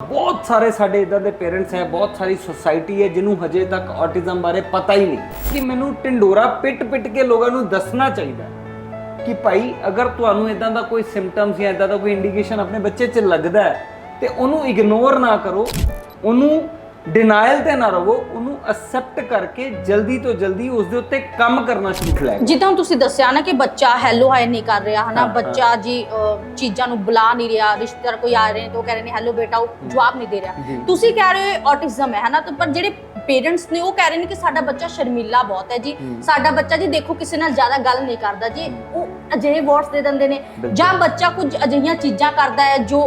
ਬਹੁਤ ਸਾਰੇ ਸਾਡੇ ਇਦਾਂ ਦੇ ਪੇਰੈਂਟਸ ਹੈ, ਬਹੁਤ ਸਾਰੀ ਸੁਸਾਇਟੀ ਹੈ ਜਿਹਨੂੰ ਹਜੇ ਤੱਕ ਆਟਿਜ਼ਮ ਬਾਰੇ ਪਤਾ ਹੀ ਨਹੀਂ ਕਿ ਮੈਨੂੰ ਟਿੰਡੋਰਾ ਪਿੱਟ-ਪਿੱਟ ਕੇ ਲੋਕਾਂ ਨੂੰ ਦੱਸਣਾ ਚਾਹੀਦਾ ਹੈ ਕਿ ਭਾਈ, ਅਗਰ ਤੁਹਾਨੂੰ ਇਦਾਂ ਦਾ ਕੋਈ ਸਿੰਪਟਮਸ ਜਾਂ ਇਦਾਂ ਦਾ ਕੋਈ ਇੰਡੀਕੇਸ਼ਨ ਆਪਣੇ ਬੱਚੇ 'ਚ ਲੱਗਦਾ ਹੈ ਤੇ ਉਹਨੂੰ ਇਗਨੋਰ ਨਾ ਕਰੋ, ਉਹਨੂੰ ਡਿਨਾਈਲ ਤੇ ਨਾ ਰਹੋ ਉਹਨੂੰ ਅਕਸੈਪਟ ਕਰਕੇ ਜਲਦੀ ਤੋਂ ਜਲਦੀ ਉਸ ਦੇ ਉੱਤੇ ਕੰਮ ਕਰਨਾ ਸ਼ੁਰੂ ਕਰੋ। ਜਿੱਦਾਂ ਤੁਸੀਂ ਦੱਸਿਆ ਨਾ ਕਿ ਬੱਚਾ ਹੈਲੋ ਹਾਈ ਨਹੀਂ ਕਰ ਰਿਹਾ ਹਨਾ? ਬੱਚਾ ਜੀ ਅਹ, ਚੀਜ਼ਾਂ ਨੂੰ ਬੁਲਾ ਨਹੀਂ ਰਿਹਾ ਰਿਸ਼ਤੇਦਾਰ ਕੋਈ ਆ ਰਹੇ ਨੇ ਤਾਂ ਉਹ ਕਹਿ ਰਹੇ ਨੇ ਹੈਲੋ ਬੇਟਾ ਉਹ ਜਵਾਬ ਨਹੀਂ ਦੇ ਰਿਹਾ। ਤੁਸੀਂ ਕਹਿ ਰਹੇ ਹੋ ਆਟਿਜ਼ਮ ਹੈ ਹਨਾ? ਤਾਂ ਪਰ ਜਿਹੜੇ ਪੇਰੈਂਟਸ ਨੇ ਉਹ ਕਹਿ ਰਹੇ ਨੇ ਕਿ ਸਾਡਾ ਬੱਚਾ ਸ਼ਰਮੀਲਾ ਬਹੁਤ ਹੈ ਜੀ। ਸਾਡਾ ਬੱਚਾ ਜੀ ਦੇਖੋ ਕਿਸੇ ਨਾਲ ਜ਼ਿਆਦਾ ਗੱਲ ਨਹੀਂ ਕਰਦਾ ਜੀ। ਉਹ ਅਜਿਹੇ ਵਰਡਸ ਦੇ ਦਿੰਦੇ ਨੇ। ਜਾਂ ਬੱਚਾ ਕੁਝ ਅਜਿਹੀਆਂ ਚੀਜ਼ਾਂ ਕਰਦਾ ਹੈ ਜੋ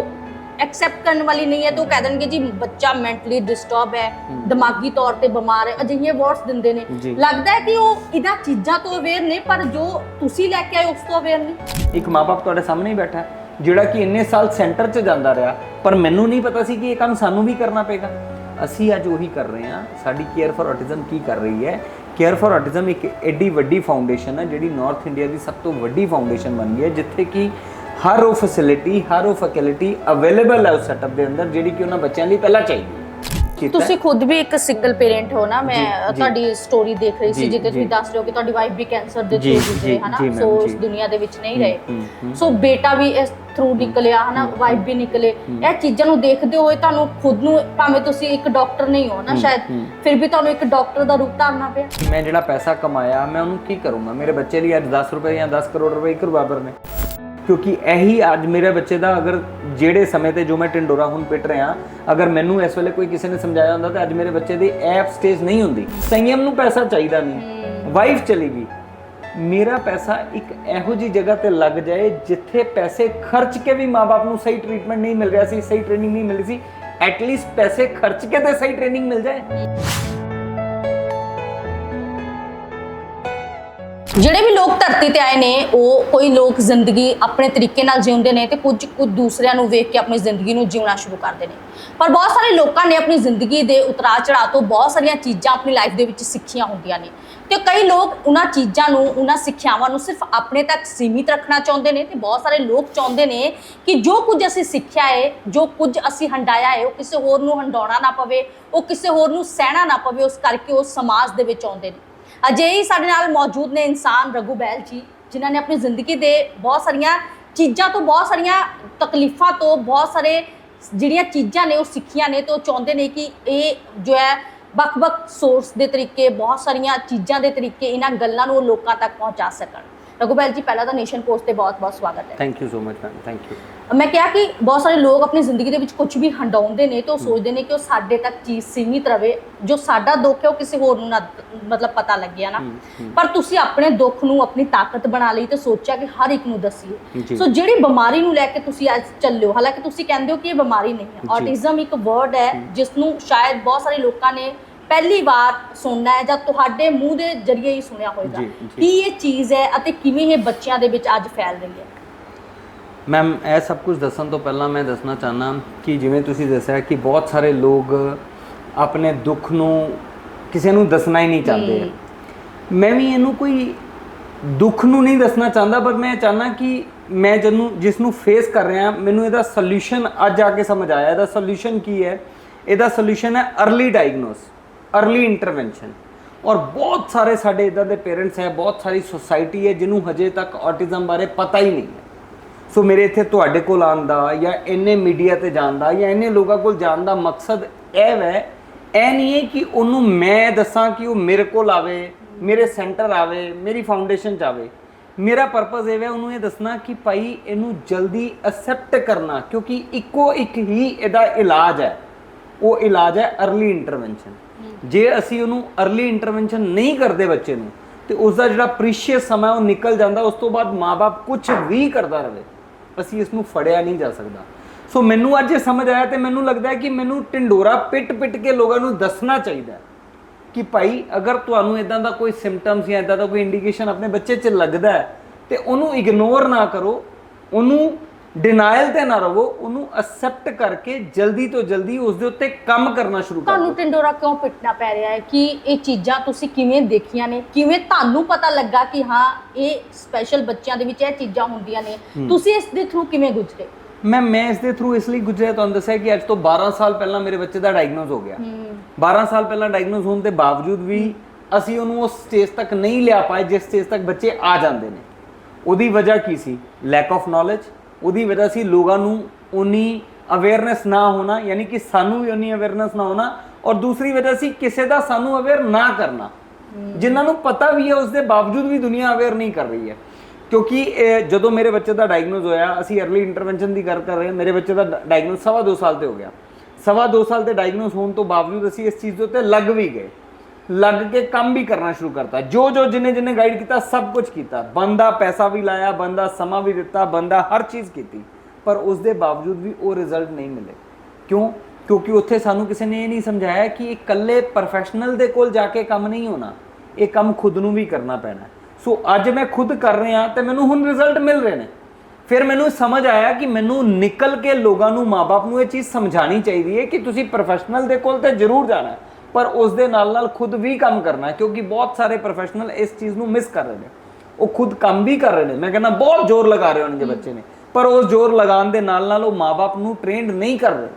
ਐਕਸੈਪਟ ਕਰਨ ਵਾਲੀ ਨਹੀਂ ਹੈ ਤਾਂ ਉਹ ਕਹਿ ਦੇਣਗੇ ਜੀ ਬੱਚਾ ਮੈਂਟਲੀ ਡਿਸਟਰਬ ਹੈ। ਦਿਮਾਗੀ ਤੌਰ ਤੇ ਬਿਮਾਰ ਹੈ ਅਜਿਹੀਆਂ ਵਰਡਸ ਦਿੰਦੇ ਨੇ ਜੀ। ਲੱਗਦਾ ਹੈ ਕਿ ਉਹ ਇਹਨਾਂ ਚੀਜ਼ਾਂ ਤੋਂ ਅਵੇਅਰ ਨੇ ਪਰ ਜੋ ਤੁਸੀਂ ਲੈ ਕੇ ਆਏ ਉਸ ਤੋਂ ਅਵੇਅਰ ਨਹੀਂ ਇੱਕ ਮਾਪੇ ਤੁਹਾਡੇ ਸਾਹਮਣੇ ਹੀ ਬੈਠਾ ਹੈ, ਜਿਹੜਾ ਕਿ ਇੰਨੇ ਸਾਲ ਸੈਂਟਰ 'ਚ ਜਾਂਦਾ ਰਿਹਾ ਪਰ ਮੈਨੂੰ ਨਹੀਂ ਪਤਾ ਸੀ ਕਿ ਇਹ ਕੰਮ ਸਾਨੂੰ ਵੀ ਕਰਨਾ ਪਏਗਾ ਅਸੀਂ ਅੱਜ ਉਹੀ ਕਰ ਰਹੇ ਹਾਂ ਸਾਡੀ ਕੇਅਰ ਫॉर ਆਟਿਜ਼ਮ ਕੀ ਕਰ ਰਹੀ ਹੈ ਕੇਅਰ ਫॉर ਆਟਿਜ਼ਮ ਇੱਕ ਐਡੀ ਵੱਡੀ ਫਾਊਂਡੇਸ਼ਨ ਹੈ ਜਿਹੜੀ ਨਾਰਥ ਇੰਡੀਆ ਦੀ ਸਭ ਤੋਂ ਵੱਡੀ ਫਾਊਂਡੇਸ਼ਨ ਬਣ ਗਈ ਹੈ ਜਿੱਥੇ ਕਿ ਹਰ ਉਹ ਫੈਸਿਲਿਟੀ ਹਰ ਉਹ ਫੈਕਲਟੀ ਅਵੇਲੇਬਲ ਹੈ ਉਸ ਸੈਟਅਪ ਦੇ ਅੰਦਰ ਜਿਹੜੀ ਕਿ ਉਹਨਾਂ ਬੱਚਿਆਂ ਲਈ ਪਹਿਲਾਂ ਚਾਹੀਦੀ ਹੈ ਕੀਤਾ ਹੈ। ਤੁਸੀਂ ਖੁਦ ਵੀ ਇੱਕ ਸਿੰਗਲ ਪੇਰੈਂਟ ਹੋ ਨਾ ਮੈਂ। ਤੁਹਾਡੀ ਸਟੋਰੀ ਦੇਖ ਰਹੀ ਸੀ ਜਿੱਤੇ ਤੁਸੀਂ। ਦੱਸ ਰਹੇ ਹੋ ਕਿ ਤੁਹਾਡੀ ਵਾਈਫ ਵੀ ਕੈਂਸਰ ਦੇ ਥਰੂ ਗੁਜ਼ਰੇ ਹਨਾ ਸੋ ਜੀ। ਦੁਨੀਆ ਦੇ ਵਿੱਚ ਨਹੀਂ ਰਹੇ। ਸੋ ਬੇਟਾ ਵੀ ਇਸ ਥਰੂ ਨਿਕਲਿਆ ਹਨਾ ਵਾਈਫ ਵੀ ਨਿਕਲੇ ਇਹ ਚੀਜ਼ਾਂ ਨੂੰ ਦੇਖਦੇ ਹੋਏ ਤੁਹਾਨੂੰ ਖੁਦ ਨੂੰ ਭਾਵੇਂ ਤੁਸੀਂ ਇੱਕ ਡਾਕਟਰ ਨਹੀਂ ਹੋ ਨਾ ਸ਼ਾਇਦ। ਫਿਰ ਵੀ ਤੁਹਾਨੂੰ ਇੱਕ ਡਾਕਟਰ ਦਾ ਰੂਪ ਧਾਰਨਾ ਪਿਆ ਮੈਂ ਜਿਹੜਾ ਪੈਸਾ ਕਮਾਇਆ ਮੈਂ ਉਹਨੂੰ ਕੀ ਕਰੂੰਗਾ ਮੇਰੇ ਬੱਚੇ ਲਈ ਅੱਜ 10 ਰੁਪਏ ਜਾਂ 10 ਕਰੋੜ ਰੁਪਏ ਇੱਕ ਬਰਾਬਰ ਨੇ ਕਿਉਂਕਿ ਇਹੀ ਅੱਜ ਮੇਰੇ ਬੱਚੇ ਦਾ ਅਗਰ ਜਿਹੜੇ ਸਮੇਂ ਤੇ ਜੋ ਮੈਂ ਟਿੰਡੋਰਾ ਹੁਣ ਪਿੱਟ ਰਿਹਾ ਅਗਰ ਮੈਨੂੰ ਇਸ ਵੇਲੇ ਕੋਈ ਕਿਸੇ ਨੇ ਸਮਝਾਇਆ ਹੁੰਦਾ ਤਾਂ ਅੱਜ ਮੇਰੇ ਬੱਚੇ ਦੀ ਐਪ ਸਟੇਜ ਨਹੀਂ ਹੁੰਦੀ। ਸੰਯਮ ਨੂੰ ਪੈਸਾ ਚਾਹੀਦਾ ਨਹੀਂ। ਵਾਈਫ ਚਲੀ ਗਈ ਮੇਰਾ ਪੈਸਾ ਇੱਕ ਇਹੋ ਜੀ ਜਗ੍ਹਾ ਤੇ ਲੱਗ ਜਾਏ ਜਿੱਥੇ ਪੈਸੇ ਖਰਚ ਕੇ ਵੀ ਮਾਪੇ ਨੂੰ ਸਹੀ ਟ੍ਰੀਟਮੈਂਟ ਨਹੀਂ ਮਿਲ ਰਿਹਾ ਸੀ ਸਹੀ ਟ੍ਰੇਨਿੰਗ ਨਹੀਂ ਮਿਲ ਰਹੀ ਸੀ ਐਟਲੀਸਟ ਪੈਸੇ ਖਰਚ ਕੇ ਤੇ ਸਹੀ ਟ੍ਰੇਨਿੰਗ ਮਿਲ ਜਾਏ। ਜਿਹੜੇ ਵੀ ਲੋਕ ਧਰਤੀ ਤੇ ਆਏ ਨੇ, ਉਹ ਕੋਈ ਲੋਕ ਜ਼ਿੰਦਗੀ ਆਪਣੇ ਤਰੀਕੇ ਨਾਲ ਜਿਉਂਦੇ ਨੇ ਤੇ ਕੁਝ ਕੁ ਦੂਸਰਿਆਂ ਨੂੰ ਵੇਖ ਕੇ ਆਪਣੀ ਜ਼ਿੰਦਗੀ ਨੂੰ ਜਿਉਣਾ ਸ਼ੁਰੂ ਕਰਦੇ ਨੇ। ਪਰ ਬਹੁਤ ਸਾਰੇ ਲੋਕਾਂ ਨੇ ਆਪਣੀ ਜ਼ਿੰਦਗੀ ਦੇ ਉਤਰਾਅ ਚੜਾਅ ਤੋਂ ਬਹੁਤ ਸਾਰੀਆਂ ਚੀਜ਼ਾਂ ਆਪਣੀ ਲਾਈਫ ਦੇ ਵਿੱਚ ਸਿੱਖੀਆਂ ਹੁੰਦੀਆਂ ਨੇ। ਤੇ ਕਈ ਲੋਕ ਉਹਨਾਂ ਚੀਜ਼ਾਂ ਨੂੰ, ਉਹਨਾਂ ਸਿੱਖਿਆਵਾਂ ਨੂੰ ਸਿਰਫ ਆਪਣੇ ਤੱਕ ਸੀਮਿਤ ਰੱਖਣਾ ਚਾਹੁੰਦੇ ਨੇ ਤੇ ਬਹੁਤ ਸਾਰੇ ਲੋਕ ਚਾਹੁੰਦੇ ਨੇ ਕਿ ਜੋ ਕੁਝ ਅਸੀਂ ਸਿੱਖਿਆ ਹੈ ਜੋ ਕੁਝ ਅਸੀਂ ਹੰਡਾਇਆ ਹੈ ਉਹ ਕਿਸੇ ਹੋਰ ਨੂੰ ਹੰਡਾਉਣਾ ਨਾ ਪਵੇ, ਉਹ ਕਿਸੇ ਹੋਰ ਨੂੰ ਸਹਿਣਾ ਨਾ ਪਵੇ, ਉਸ ਕਰਕੇ ਉਹ ਸਮਾਜ ਦੇ ਵਿੱਚ ਆਉਂਦੇ ਨੇ। ਅਜਿਹੇ ਸਾਡੇ ਨਾਲ ਮੌਜੂਦ ਨੇ ਇਨਸਾਨ ਰਘੂ ਬੈਲ ਜੀ, ਜਿਨ੍ਹਾਂ ਨੇ ਆਪਣੀ ਜ਼ਿੰਦਗੀ ਦੇ ਬਹੁਤ ਸਾਰੀਆਂ ਚੀਜ਼ਾਂ ਤੋਂ ਬਹੁਤ ਸਾਰੀਆਂ ਤਕਲੀਫਾਂ ਤੋਂ ਬਹੁਤ ਸਾਰੇ ਜਿਹੜੀਆਂ ਚੀਜ਼ਾਂ ਨੇ ਉਹ ਸਿੱਖੀਆਂ ਨੇ ਤੇ ਉਹ ਚਾਹੁੰਦੇ ਨੇ ਕਿ ਇਹ ਜੋ ਹੈ ਵੱਖ-ਵੱਖ ਸੋਰਸ ਦੇ ਤਰੀਕੇ, ਬਹੁਤ ਸਾਰੀਆਂ ਚੀਜ਼ਾਂ ਦੇ ਤਰੀਕੇ ਇਹਨਾਂ ਗੱਲਾਂ ਨੂੰ ਉਹ ਲੋਕਾਂ ਤੱਕ ਪਹੁੰਚਾ ਸਕਣ। ਰਘੂ ਬੈਲ ਜੀ ਪਹਿਲਾਂ ਤਾਂ ਨੇਸ਼ਨ ਪੋਸਟ ਤੇ ਬਹੁਤ-ਬਹੁਤ ਸਵਾਗਤ ਹੈ। Thank you so much ma'am thank you ਮੈਂ ਕਿਹਾ ਕਿ ਬਹੁਤ ਸਾਰੇ ਲੋਕ ਆਪਣੀ ਜ਼ਿੰਦਗੀ ਦੇ ਵਿੱਚ ਕੁਝ ਵੀ ਹੰਡਾਉਂਦੇ ਨੇ ਤੇ ਉਹ ਸੋਚਦੇ ਨੇ ਕਿ ਉਹ ਸਾਡੇ ਤੱਕ ਚੀਜ਼ ਸੀਮਿਤ ਰਵੇ ਜੋ ਸਾਡਾ ਦੁੱਖ ਹੈ ਉਹ ਕਿਸੇ ਹੋਰ ਨੂੰ ਨਾ ਮਤਲਬ ਪਤਾ ਲੱਗਿਆ ਨਾ। ਪਰ ਤੁਸੀਂ ਆਪਣੇ ਦੁੱਖ ਨੂੰ ਆਪਣੀ ਤਾਕਤ ਬਣਾ ਲਈ ਤੇ ਸੋਚਿਆ ਕਿ ਹਰ ਇੱਕ ਨੂੰ। ਦਸੀਏ। ਸੋ ਜਿਹੜੀ ਬਿਮਾਰੀ ਨੂੰ ਲੈ ਕੇ ਤੁਸੀਂ ਅੱਜ ਚੱਲਿਓ ਹਾਲਾਂਕਿ ਤੁਸੀਂ ਕਹਿੰਦੇ ਹੋ ਕਿ ਇਹ ਬਿਮਾਰੀ ਨਹੀਂ ਹੈ। ਆਟਿਜ਼ਮ ਇੱਕ ਵਰਡ ਹੈ ਜਿਸ ਨੂੰ ਸ਼ਾਇਦ ਬਹੁਤ ਸਾਰੇ ਲੋਕਾਂ ਨੇ ਪਹਿਲੀ ਵਾਰ ਸੁਣਨਾ ਹੈ ਜਾਂ ਤੁਹਾਡੇ ਮੂੰਹ ਦੇ ਜ਼ਰੀਏ ਹੀ ਸੁਣਿਆ ਹੋਵੇਗਾ ਜੀ, ਜੀ। ਕੀ ਇਹ ਚੀਜ਼ ਹੈ ਅਤੇ ਕਿਵੇਂ ਇਹ ਬੱਚਿਆਂ ਦੇ ਵਿੱਚ ਅੱਜ ਫੈਲ ਰਹੀ ਹੈ? ਮੈਮ ਇਹ ਸਭ ਕੁਝ ਦੱਸਣ ਤੋਂ ਪਹਿਲਾਂ ਮੈਂ ਦੱਸਣਾ ਚਾਹਨਾ ਕਿ ਜਿਵੇਂ ਤੁਸੀਂ ਦੱਸਿਆ ਕਿ ਬਹੁਤ ਸਾਰੇ ਲੋਕ ਆਪਣੇ ਦੁੱਖ ਨੂੰ ਕਿਸੇ ਨੂੰ ਦੱਸਣਾ ਹੀ ਨਹੀਂ ਚਾਹੁੰਦੇ। ਮੈਂ ਵੀ ਇਹਨੂੰ ਕੋਈ ਦੁੱਖ ਨੂੰ ਨਹੀਂ ਦੱਸਣਾ ਚਾਹੁੰਦਾ ਪਰ ਮੈਂ ਚਾਹਨਾ ਕਿ ਮੈਂ ਜਿਹਨੂੰ ਜਿਸ ਨੂੰ ਫੇਸ ਕਰ ਰਿਹਾ ਮੈਨੂੰ ਇਹਦਾ ਸੋਲੂਸ਼ਨ ਅੱਜ ਆ ਕੇ ਸਮਝ ਆਇਆ। ਇਹਦਾ ਸੋਲੂਸ਼ਨ ਕੀ ਹੈ? ਇਹਦਾ ਸੋਲੂਸ਼ਨ ਹੈ अर्ਲੀ ਡਾਇਗਨੋਸ ਅਰਲੀ ਇੰਟਰਵੈਂਸ਼ਨ ਔਰ ਬਹੁਤ ਸਾਰੇ ਸਾਡੇ ਇਦਾਂ ਦੇ ਪੇਰੈਂਟਸ ਹੈ, ਬਹੁਤ ਸਾਰੀ ਸੋਸਾਇਟੀ ਹੈ ਜਿਹਨੂੰ ਹਜੇ ਤੱਕ ਆਟਿਜ਼ਮ ਬਾਰੇ ਪਤਾ ਹੀ ਨਹੀਂ ਹੈ। ਸੋ ਮੇਰੇ ਇੱਥੇ ਤੁਹਾਡੇ ਕੋਲ ਆਉਣ ਦਾ ਜਾਂ ਇੰਨੇ ਮੀਡੀਆ ਤੇ ਜਾਣ ਦਾ ਜਾਂ ਇੰਨੇ ਲੋਕਾਂ ਕੋਲ ਜਾਣ ਦਾ ਮਕਸਦ ਇਹ ਹੈ ਇਹ ਨਹੀਂ ਹੈ ਕਿ ਉਹਨੂੰ ਮੈਂ ਦੱਸਾਂ ਕਿ ਉਹ ਮੇਰੇ ਕੋਲ ਆਵੇ, ਮੇਰੇ ਸੈਂਟਰ ਆਵੇ, ਮੇਰੀ ਫਾਊਂਡੇਸ਼ਨ ਚ ਆਵੇ। ਮੇਰਾ ਪਰਪਸ ਇਹ ਹੈ ਉਹਨੂੰ ਇਹ ਦੱਸਣਾ ਕਿ ਭਾਈ ਇਹਨੂੰ ਜਲਦੀ ਅਕਸੈਪਟ ਕਰਨਾ, ਕਿਉਂਕਿ ਇੱਕੋ ਇੱਕ ਹੀ ਇਹਦਾ ਇਲਾਜ ਹੈ। ਉਹ ਇਲਾਜ ਹੈ ਅਰਲੀ ਇੰਟਰਵੈਂਸ਼ਨ ਜੇ ਅਸੀਂ ਉਹਨੂੰ अर्ਲੀ ਇੰਟਰਵੈਂਸ਼ਨ ਨਹੀਂ ਕਰਦੇ ਬੱਚੇ ਨੂੰ, ਤੇ ਉਸ ਦਾ ਜਿਹੜਾ ਪ੍ਰੀਸ਼ੀਅਸ ਸਮਾਂ ਉਹ ਨਿਕਲ ਜਾਂਦਾ, ਉਸ ਤੋਂ ਬਾਅਦ ਮਾਪੇ ਕੁਝ ਵੀ ਕਰਦਾ ਰਹੇ। ਅਸੀਂ ਇਸ ਨੂੰ ਫੜਿਆ ਨਹੀਂ ਜਾ ਸਕਦਾ। ਸੋ ਮੈਨੂੰ ਅੱਜ ਇਹ ਸਮਝ ਆਇਆ ਤੇ ਮੈਨੂੰ ਲੱਗਦਾ ਹੈ ਕਿ ਮੈਨੂੰ ਟਿੰਡੋਰਾ ਪਿੱਟ-ਪਿੱਟ ਕੇ ਲੋਕਾਂ ਨੂੰ ਦੱਸਣਾ ਚਾਹੀਦਾ ਕਿ ਭਾਈ, ਅਗਰ ਤੁਹਾਨੂੰ ਇਦਾਂ ਦਾ ਕੋਈ ਸਿੰਪਟਮਸ ਜਾਂ ਇਦਾਂ ਦਾ ਕੋਈ ਇੰਡੀਕੇਸ਼ਨ ਆਪਣੇ ਬੱਚੇ 'ਚ ਲੱਗਦਾ ਹੈ, ਤੇ ਉਹਨੂੰ ਇਗਨੋਰ ਨਾ ਕਰੋ, ਉਹਨੂੰ ਡਿਨਾਈਲ ਤੇ ਨਾ ਰਹੋ ਉਹਨੂੰ ਅਕਸੈਪਟ ਕਰਕੇ ਜਲਦੀ ਤੋਂ ਜਲਦੀ ਉਸ ਦੇ ਉੱਤੇ ਕੰਮ ਕਰਨਾ ਸ਼ੁਰੂ ਕਰ ਤੁਹਾਨੂੰ ਟਿੰਡੋਰਾ ਕਿਉਂ ਪਿੱਟਣਾ ਪੈ ਰਿਹਾ ਹੈ ਕਿ ਇਹ ਚੀਜ਼ਾਂ ਤੁਸੀਂ ਕਿਵੇਂ ਦੇਖੀਆਂ ਨੇ? ਕਿਵੇਂ ਤੁਹਾਨੂੰ ਪਤਾ ਲੱਗਾ ਕਿ ਹਾਂ ਇਹ ਸਪੈਸ਼ਲ ਬੱਚਿਆਂ ਦੇ ਵਿੱਚ ਇਹ ਚੀਜ਼ਾਂ ਹੁੰਦੀਆਂ ਨੇ? ਤੁਸੀਂ ਇਸ ਦੇ ਥਰੂ ਕਿਵੇਂ ਗੁਜ਼ਰੇ? ਮੈਂ ਮੈਂ ਇਸ ਦੇ ਥਰੂ ਇਸ ਲਈ ਗੁਜ਼ਰਿਆ ਤੁਹਾਨੂੰ ਦੱਸਿਆ ਕਿ ਅੱਜ ਤੋਂ 12 ਸਾਲ ਪਹਿਲਾਂ ਮੇਰੇ ਬੱਚੇ ਦਾ ਡਾਇਗਨੋਸ ਹੋ ਗਿਆ। 12 ਸਾਲ ਪਹਿਲਾਂ ਡਾਇਗਨੋਸ ਹੋਣ ਦੇ ਬਾਵਜੂਦ ਵੀ ਅਸੀਂ ਉਹਨੂੰ ਉਸ ਸਟੇਜ ਤੱਕ ਨਹੀਂ ਲਿਆ ਪਾਏ ਜਿਸ ਸਟੇਜ ਤੱਕ ਬੱਚੇ ਆ ਜਾਂਦੇ ਨੇ। ਉਹਦੀ ਵਜ੍ਹਾ ਕੀ ਸੀ? ਲੈਕ ਆਫ ਨੌਲੇਜ ਉਹਦੀ ਵਜ੍ਹਾ ਸੀ ਲੋਕਾਂ ਨੂੰ ਉਨੀ ਅਵੇਅਰਨੈਸ ਨਾ ਹੋਣਾ ਯਾਨੀ ਕਿ ਸਾਨੂੰ ਵੀ ਉਨੀ ਅਵੇਅਰਨੈਸ ਨਾ ਹੋਣਾ ਔਰ ਦੂਸਰੀ ਵਜ੍ਹਾ ਸੀ ਕਿਸੇ ਦਾ ਸਾਨੂੰ ਅਵੇਅਰ ਨਾ ਕਰਨਾ। ਜਿਨ੍ਹਾਂ ਨੂੰ ਪਤਾ ਵੀ ਹੈ ਉਸ ਦੇ ਬਾਵਜੂਦ ਵੀ ਦੁਨੀਆ ਅਵੇਅਰ ਨਹੀਂ ਕਰ ਰਹੀ ਹੈ। ਕਿਉਂਕਿ ਜਦੋਂ ਮੇਰੇ ਬੱਚੇ ਦਾ ਡਾਇਗਨੋਸ ਹੋਇਆ ਅਸੀਂ ਅਰਲੀ ਇੰਟਰਵੈਂਸ਼ਨ ਦੀ ਗੱਲ ਕਰ ਰਹੇ ਹਾਂ ਮੇਰੇ ਬੱਚੇ ਦਾ ਡਾਇਗਨੋਸ ਸਵਾ ਦੋ ਸਾਲ ਤੇ ਹੋ ਗਿਆ। ਸਵਾ ਦੋ ਸਾਲ ਤੇ ਡਾਇਗਨੋਸ ਹੋਣ ਤੋਂ ਬਾਵਜੂਦ ਅਸੀਂ ਇਸ ਚੀਜ਼ ਦੇ ਉੱਤੇ ਲੱਗ ਵੀ ਗਏ। ਲੱਗ ਕੇ ਕੰਮ ਵੀ ਕਰਨਾ ਸ਼ੁਰੂ ਕਰਤਾ। ਜੋ ਜੋ ਜਿਨੇ ਜਿਨੇ ਗਾਈਡ ਕੀਤਾ, ਸਭ ਕੁਝ ਕੀਤਾ। ਬੰਦਾ ਪੈਸਾ ਵੀ ਲਾਇਆ, ਬੰਦਾ ਸਮਾਂ ਵੀ ਦਿੱਤਾ, ਬੰਦਾ ਹਰ ਚੀਜ਼ ਕੀਤੀ। ਪਰ ਉਸ ਦੇ ਬਾਵਜੂਦ ਵੀ ਉਹ ਰਿਜ਼ਲਟ ਨਹੀਂ ਮਿਲੇ। ਕਿਉਂ? ਕਿਉਂਕਿ ਉੱਥੇ ਸਾਨੂੰ ਕਿਸੇ ਨੇ ਇਹ ਨਹੀਂ ਸਮਝਾਇਆ ਕਿ ਇਹ ਇਕੱਲੇ ਪ੍ਰੋਫੈਸ਼ਨਲ ਦੇ ਕੋਲ ਜਾ ਕੇ ਕੰਮ ਨਹੀਂ ਹੋਣਾ। ਇਹ ਕੰਮ ਖੁਦ ਨੂੰ ਵੀ ਕਰਨਾ ਪੈਣਾ। ਸੋ ਅੱਜ ਮੈਂ ਖੁਦ ਕਰ ਰਿਹਾ ਤੇ ਮੈਨੂੰ ਹੁਣ ਰਿਜ਼ਲਟ ਮਿਲ ਰਹੇ ਨੇ। ਫਿਰ ਮੈਨੂੰ ਸਮਝ ਆਇਆ ਕਿ ਮੈਨੂੰ ਨਿਕਲ ਕੇ ਲੋਕਾਂ ਨੂੰ ਮਾਪੇ ਨੂੰ ਇਹ ਚੀਜ਼ ਸਮਝਾਣੀ ਚਾਹੀਦੀ ਹੈ ਕਿ ਤੁਸੀਂ ਪ੍ਰੋਫੈਸ਼ਨਲ ਦੇ ਕੋਲ ਤੇ ਜ਼ਰੂਰ ਜਾਣਾ ਹੈ। ਪਰ ਉਸ ਦੇ ਨਾਲ ਨਾਲ ਖੁਦ ਵੀ ਕੰਮ ਕਰਨਾ ਕਿਉਂਕਿ ਬਹੁਤ ਸਾਰੇ ਪ੍ਰੋਫੈਸ਼ਨਲ ਇਸ ਚੀਜ਼ ਨੂੰ ਮਿਸ ਕਰ ਰਹੇ ਨੇ। ਉਹ ਖੁਦ ਕੰਮ ਵੀ ਕਰ ਰਹੇ ਨੇ। ਮੈਂ ਕਹਿੰਦਾ ਬਹੁਤ ਜ਼ੋਰ ਲਗਾ ਰਹੇ ਹੋਣਗੇ ਬੱਚੇ ਨੇ। ਪਰ ਉਹ ਜ਼ੋਰ ਲਗਾਉਣ ਦੇ ਨਾਲ ਨਾਲ ਉਹ ਮਾਪੇ ਨੂੰ ਟ੍ਰੇਨਡ ਨਹੀਂ ਕਰ ਰਹੇ।